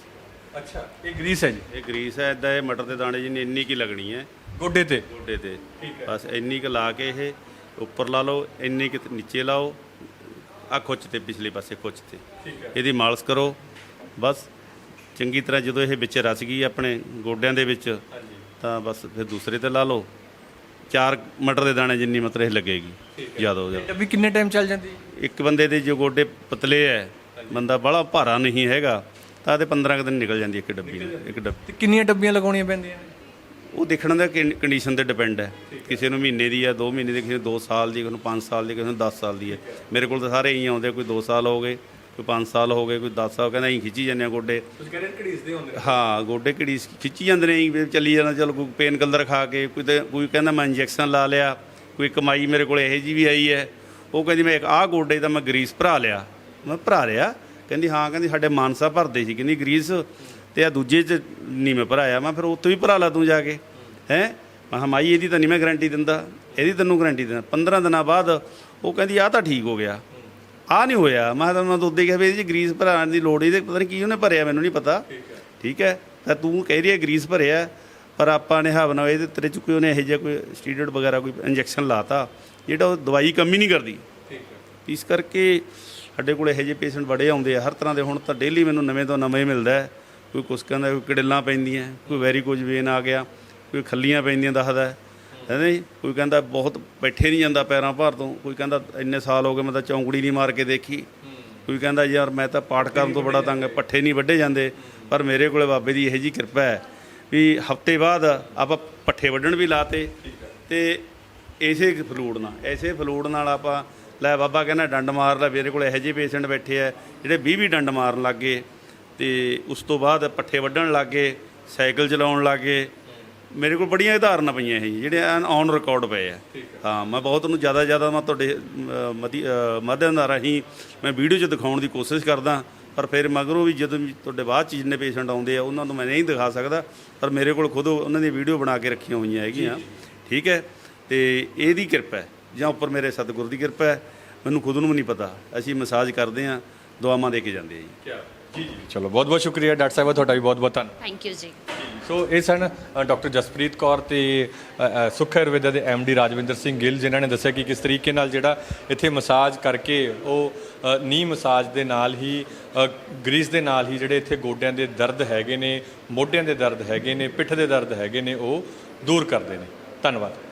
ਅੱਛਾ ਇਹ ਗਰੀਸ ਹੈ ਜੀ? ਇਹ ਗਰੀਸ ਹੈ ਇਦਾਂ ਇਹ ਮਟਰ ਦੇ ਦਾਣੇ ਜਿੰਨੀ ਇੰਨੀ ਕੀ ਲੱਗਣੀ ਹੈ। ਗੋਡੇ ਤੇ? ਗੋਡੇ ਤੇ। ਬਸ ਇੰਨੀ ਕੁ ਲਾ ਕੇ ਇਹ ਉੱਪਰ ਲਾ ਲਓ ਇੰਨੀ ਕੁ ਨੀਚੇ ਲਾਓ ਆ ਖੁੱਚ ਤੇ ਪਿਛਲੇ ਪਾਸੇ ਖੁੱਚ ਤੇ। ਇਹਦੀ ਮਾਲਿਸ਼ ਕਰੋ ਬਸ ਚੰਗੀ ਤਰ੍ਹਾਂ ਜਦੋਂ ਇਹ ਵਿੱਚ ਰਸ ਗਈ ਆਪਣੇ ਗੋਡਿਆਂ ਦੇ ਵਿੱਚ ਤਾਂ ਬਸ ਫਿਰ ਦੂਸਰੇ ਤੇ ਲਾ ਲਓ। ਚਾਰ ਮਟਰ ਦੇ ਦਾਣੇ ਜਿੰਨੀ ਮਤਲਬ ਇਹ ਲੱਗੇਗੀ ਜ਼ਿਆਦਾ ਹੋ ਡੱਬੀ ਕਿੰਨੇ ਟਾਈਮ ਚੱਲ ਜਾਂਦੀ? ਇੱਕ ਬੰਦੇ ਦੇ ਜੋ ਗੋਡੇ ਪਤਲੇ ਹੈ ਬੰਦਾ ਬੜਾ ਭਾਰਾ ਨਹੀਂ ਹੈਗਾ ਤਾਂ ਤੇ 15 ਕੁ ਦਿਨ ਨਿਕਲ ਜਾਂਦੀ ਇੱਕ ਡੱਬੀ ਨੂੰ ਇੱਕ ਡੱਬੀ ਤੇ ਕਿੰਨੀਆਂ ਡੱਬੀਆਂ ਲਗਾਉਣੀਆਂ ਪੈਂਦੀਆਂ ਨੇ? ਉਹ ਦੇਖਣ ਦਾ ਕੰਡੀਸ਼ਨ ਤੇ ਡਿਪੈਂਡ ਹੈ। ਕਿਸੇ ਨੂੰ ਮਹੀਨੇ ਦੀ ਹੈ 2 ਮਹੀਨੇ ਦੀ ਕਿਸੇ ਨੂੰ 2 ਸਾਲ ਦੀ ਕਿਸੇ ਨੂੰ 5 ਸਾਲ ਦੀ ਕਿਸੇ ਨੂੰ 10 ਸਾਲ ਦੀ ਹੈ ਮੇਰੇ ਕੋਲ ਤਾਂ ਸਾਰੇ ਇਹੀ ਆਉਂਦੇ ਕੋਈ 2 ਸਾਲ ਹੋ ਗਏ ਕੋਈ 5 ਸਾਲ ਹੋ ਗਏ ਕੋਈ 10 ਸਾਲ ਕਹਿੰਦਾ ਅਸੀਂ ਖਿੱਚੀ ਜਾਂਦੇ ਆ ਗੋਡੇ। ਤੁਸੀਂ ਕਹਿੰਦੇ ਘੜੀਸਦੇ ਹੁੰਦੇ ਹਾਂ ਗੋਡੇ ਘੜੀ ਖਿੱਚੀ ਜਾਂਦੇ ਨੇ ਵੀ ਚੱਲੀ ਜਾਣਾ ਚਲ ਕੋਈ ਪੇਨ ਕਿਲਰ ਖਾ ਕੇ ਕੋਈ ਤੇ ਕੋਈ ਕਹਿੰਦਾ ਮੈਂ ਇੰਜੈਕਸ਼ਨ ਲਾ ਲਿਆ ਕੋਈ ਕਮਾਈ ਮੇਰੇ ਕੋਲ ਇਹੋ ਜੀ ਵੀ ਆਈ ਹੈ। ਉਹ ਕਹਿੰਦੀ ਮੈਂ ਇੱਕ ਆਹ ਗੋਡੇ ਦਾ ਮੈਂ ਗਰੀਸ ਭਰਾ ਲਿਆ। ਮੈਂ ਭਰਾ ਲਿਆ? ਕਹਿੰਦੀ ਹਾਂ ਕਹਿੰਦੀ ਸਾਡੇ ਮਾਨਸਾ ਭਰਦੇ ਸੀ ਕਹਿੰਦੀ ਗਰੀਸ ਤੇ ਆ ਦੂਜੇ ਚ ਨਹੀਂ ਮੈਂ ਭਰਾਇਆ। ਮੈਂ ਫਿਰ ਉੱਥੋਂ ਹੀ ਭਰਾ ਲਾ ਤੂੰ ਜਾ ਕੇ ਹੈ? ਮੈਂ ਕਿਹਾ ਮਾਈ ਇਹਦੀ ਤਾਂ ਨਹੀਂ ਮੈਂ ਗਾਰੰਟੀ ਦਿੰਦਾ। ਇਹਦੀ ਤੈਨੂੰ ਗਾਰੰਟੀ ਦਿੰਦਾ। 15 ਦਿਨਾਂ ਬਾਅਦ ਉਹ ਕਹਿੰਦੀ ਆਹ ਤਾਂ ਠੀਕ ਹੋ ਗਿਆ। ਆ ਨਹੀਂ ਹੋਇਆ। ਮੈਂ ਤਾਂ ਮੈਂ ਤਾਂ ਉਦੋਂ ਕਿਹਾ ਵੀ ਇਹਦੀ 'ਚ ਗਰੀਸ ਭਰਾਉਣ ਦੀ ਲੋੜ ਹੀ ਤੇ ਪਤਾ ਨਹੀਂ ਕੀ ਉਹਨੇ ਭਰਿਆ, ਮੈਨੂੰ ਨਹੀਂ ਪਤਾ। ਠੀਕ ਹੈ? ਤਾਂ ਤੂੰ ਕਹਿ ਰਹੀ ਹੈ ਗਰੀਸ ਭਰਿਆ, ਪਰ ਆਪਾਂ ਨੇ ਹਵਨਾ ਇਹਦੇ ਤੇਰੇ ਚ ਕੋਈ ਉਹਨੇ ਇਹੋ ਜਿਹਾ ਕੋਈ ਸਟੀਰੋਇਡ ਵਗੈਰਾ ਕੋਈ ਇੰਜੈਕਸ਼ਨ ਲਾਤਾ, ਜਿਹੜਾ ਉਹ ਦਵਾਈ ਕੰਮ ਹੀ ਨਹੀਂ ਕਰਦੀ। ਇਸ ਕਰਕੇ ਸਾਡੇ ਕੋਲ ਇਹੋ ਜਿਹੇ ਪੇਸ਼ੈਂਟ ਬੜੇ ਆਉਂਦੇ ਆ। ਹਰ ਤਰ੍ਹਾਂ ਦੇ ਹੁਣ ਤਾਂ ਡੇਲੀ ਮੈਨੂੰ ਨਵੇਂ ਤੋਂ ਨਵੇਂ ਮਿਲਦਾ ਕੋਈ ਕੁਛ ਕਹਿੰਦਾ, ਕੋਈ ਕੜਿੱਲਾਂ ਪੈਂਦੀਆਂ, ਕੋਈ ਵੈਰੀ ਕੁਝ ਵੇਨ ਆ ਗਿਆ, ਕੋਈ ਖੱਲੀਆਂ ਪੈਂਦੀਆਂ ਦੱਸਦਾ ਹੈ ਨਾ ਜੀ? ਕੋਈ ਕਹਿੰਦਾ ਬਹੁਤ ਬੈਠੇ ਨਹੀਂ ਜਾਂਦਾ ਪੈਰਾਂ ਭਾਰ ਤੋਂ। ਕੋਈ ਕਹਿੰਦਾ ਇੰਨੇ ਸਾਲ ਹੋ ਗਏ ਮੈਂ ਤਾਂ ਚੌਂਕੜੀ ਨਹੀਂ ਮਾਰ ਕੇ ਦੇਖੀ। ਕੋਈ ਕਹਿੰਦਾ ਯਾਰ ਮੈਂ ਤਾਂ ਪਾਠ ਕਰਨ ਤੋਂ ਬੜਾ ਤੰਗ ਪੱਠੇ ਨਹੀਂ ਵੱਢੇ ਜਾਂਦੇ। ਪਰ ਮੇਰੇ ਕੋਲੇ ਬਾਬੇ ਦੀ ਇਹੋ ਜੀ ਕਿਰਪਾ ਹੈ ਵੀ ਹਫ਼ਤੇ ਬਾਅਦ ਆਪਾਂ ਪੱਠੇ ਵੱਢਣ ਵੀ ਲਾਤੇ ਤੇ ਇਸੇ ਫਲੂਡ ਨਾਲ ਐਸੇ ਫਲੂਡ ਨਾਲ ਆਪਾਂ, ਲੈ ਬਾਬਾ ਕਹਿੰਦਾ ਡੰਡ ਮਾਰ ਲੈ, ਮੇਰੇ ਕੋਲ ਇਹੋ ਜਿਹੇ ਪੇਸ਼ੈਂਟ ਬੈਠੇ ਆ, ਜਿਹੜੇ 20 20 ਡੰਡ ਮਾਰਨ ਲੱਗੇ ਤੇ ਉਸ ਤੋਂ ਬਾਅਦ ਪੱਠੇ ਵੱਢਣ ਲੱਗੇ ਸਾਈਕਲ ਚਲਾਉਣ ਲੱਗੇ ਮੇਰੇ ਕੋਲ ਬੜੀਆਂ ਉਦਾਹਰਨਾਂ ਪਈਆਂ ਇਹ ਜੀ, ਜਿਹੜੇ ਔਨ ਰਿਕਾਰਡ ਪਏ ਆ। ਹਾਂ। ਮੈਂ ਬਹੁਤ ਨੂੰ ਜ਼ਿਆਦਾ ਜ਼ਿਆਦਾ ਮੈਂ ਤੁਹਾਡੇ ਮਾਧਿਅਮ ਦਾ ਰਾਹੀਂ ਮੈਂ ਵੀਡੀਓ 'ਚ ਦਿਖਾਉਣ ਦੀ ਕੋਸ਼ਿਸ਼ ਕਰਦਾ ਪਰ ਫਿਰ ਮਗਰੋਂ ਵੀ ਜਦੋਂ ਤੁਹਾਡੇ ਬਾਅਦ 'ਚ ਜਿੰਨੇ ਪੇਸ਼ੈਂਟ ਆਉਂਦੇ ਆ ਉਹਨਾਂ ਨੂੰ ਮੈਂ ਨਹੀਂ ਦਿਖਾ ਸਕਦਾ ਪਰ ਮੇਰੇ ਕੋਲ ਖੁਦ ਉਹਨਾਂ ਦੀ ਵੀਡੀਓ ਬਣਾ ਕੇ ਰੱਖੀਆਂ ਹੋਈਆਂ ਹੈਗੀਆਂ। ਠੀਕ ਹੈ? ਤੇ ਇਹਦੀ ਕਿਰਪਾ ਹੈ ਜਾਂ ਉੱਪਰ ਮੇਰੇ ਸਤਿਗੁਰ ਦੀ ਕਿਰਪਾ ਹੈ ਮੈਨੂੰ ਖੁਦ ਨੂੰ ਵੀ ਨਹੀਂ ਪਤਾ। ਅਸੀਂ ਮਸਾਜ ਕਰਦੇ ਆ ਦੁਆਵਾਂ ਦੇ ਕੇ ਜਾਂਦੇ ਆ ਜੀ। ਚਲੋ ਬਹੁਤ ਬਹੁਤ ਸ਼ੁਕਰੀਆ ਡਾਕਟਰ ਸਾਹਿਬ ਤੁਹਾਡਾ ਵੀ ਬਹੁਤ ਬਹੁਤ ਧੰਨਵਾਦ ਥੈਂਕ ਯੂ ਜੀ। ਸੋ ਇਹ ਸਨ ਡਾਕਟਰ ਜਸਪ੍ਰੀਤ ਕੌਰ ਤੇ ਸੁੱਖ ਆਯੁਰਵੇਦਾ ਦੇ ਡੀ ਰਾਜਵਿੰਦਰ ਸਿੰਘ ਗਿੱਲ ਜਿਨ੍ਹਾਂ ਨੇ ਦੱਸਿਆ ਕਿ ਕਿਸ ਤਰੀਕੇ ਨਾਲ ਜਿਹੜਾ ਇੱਥੇ ਮਸਾਜ ਕਰਕੇ ਉਹ ਨੀ ਮਸਾਜ ਦੇ ਨਾਲ ਹੀ ਗਰੀਸ ਦੇ ਨਾਲ ਹੀ ਜਿਹੜੇ ਇੱਥੇ ਗੋਡਿਆਂ ਦੇ ਦਰਦ ਹੈਗੇ ਨੇ ਮੋਢਿਆਂ ਦੇ ਦਰਦ ਹੈਗੇ ਨੇ ਪਿੱਠ ਦੇ ਦਰਦ ਹੈਗੇ ਨੇ ਉਹ ਦੂਰ ਕਰਦੇ ਨੇ। ਧੰਨਵਾਦ।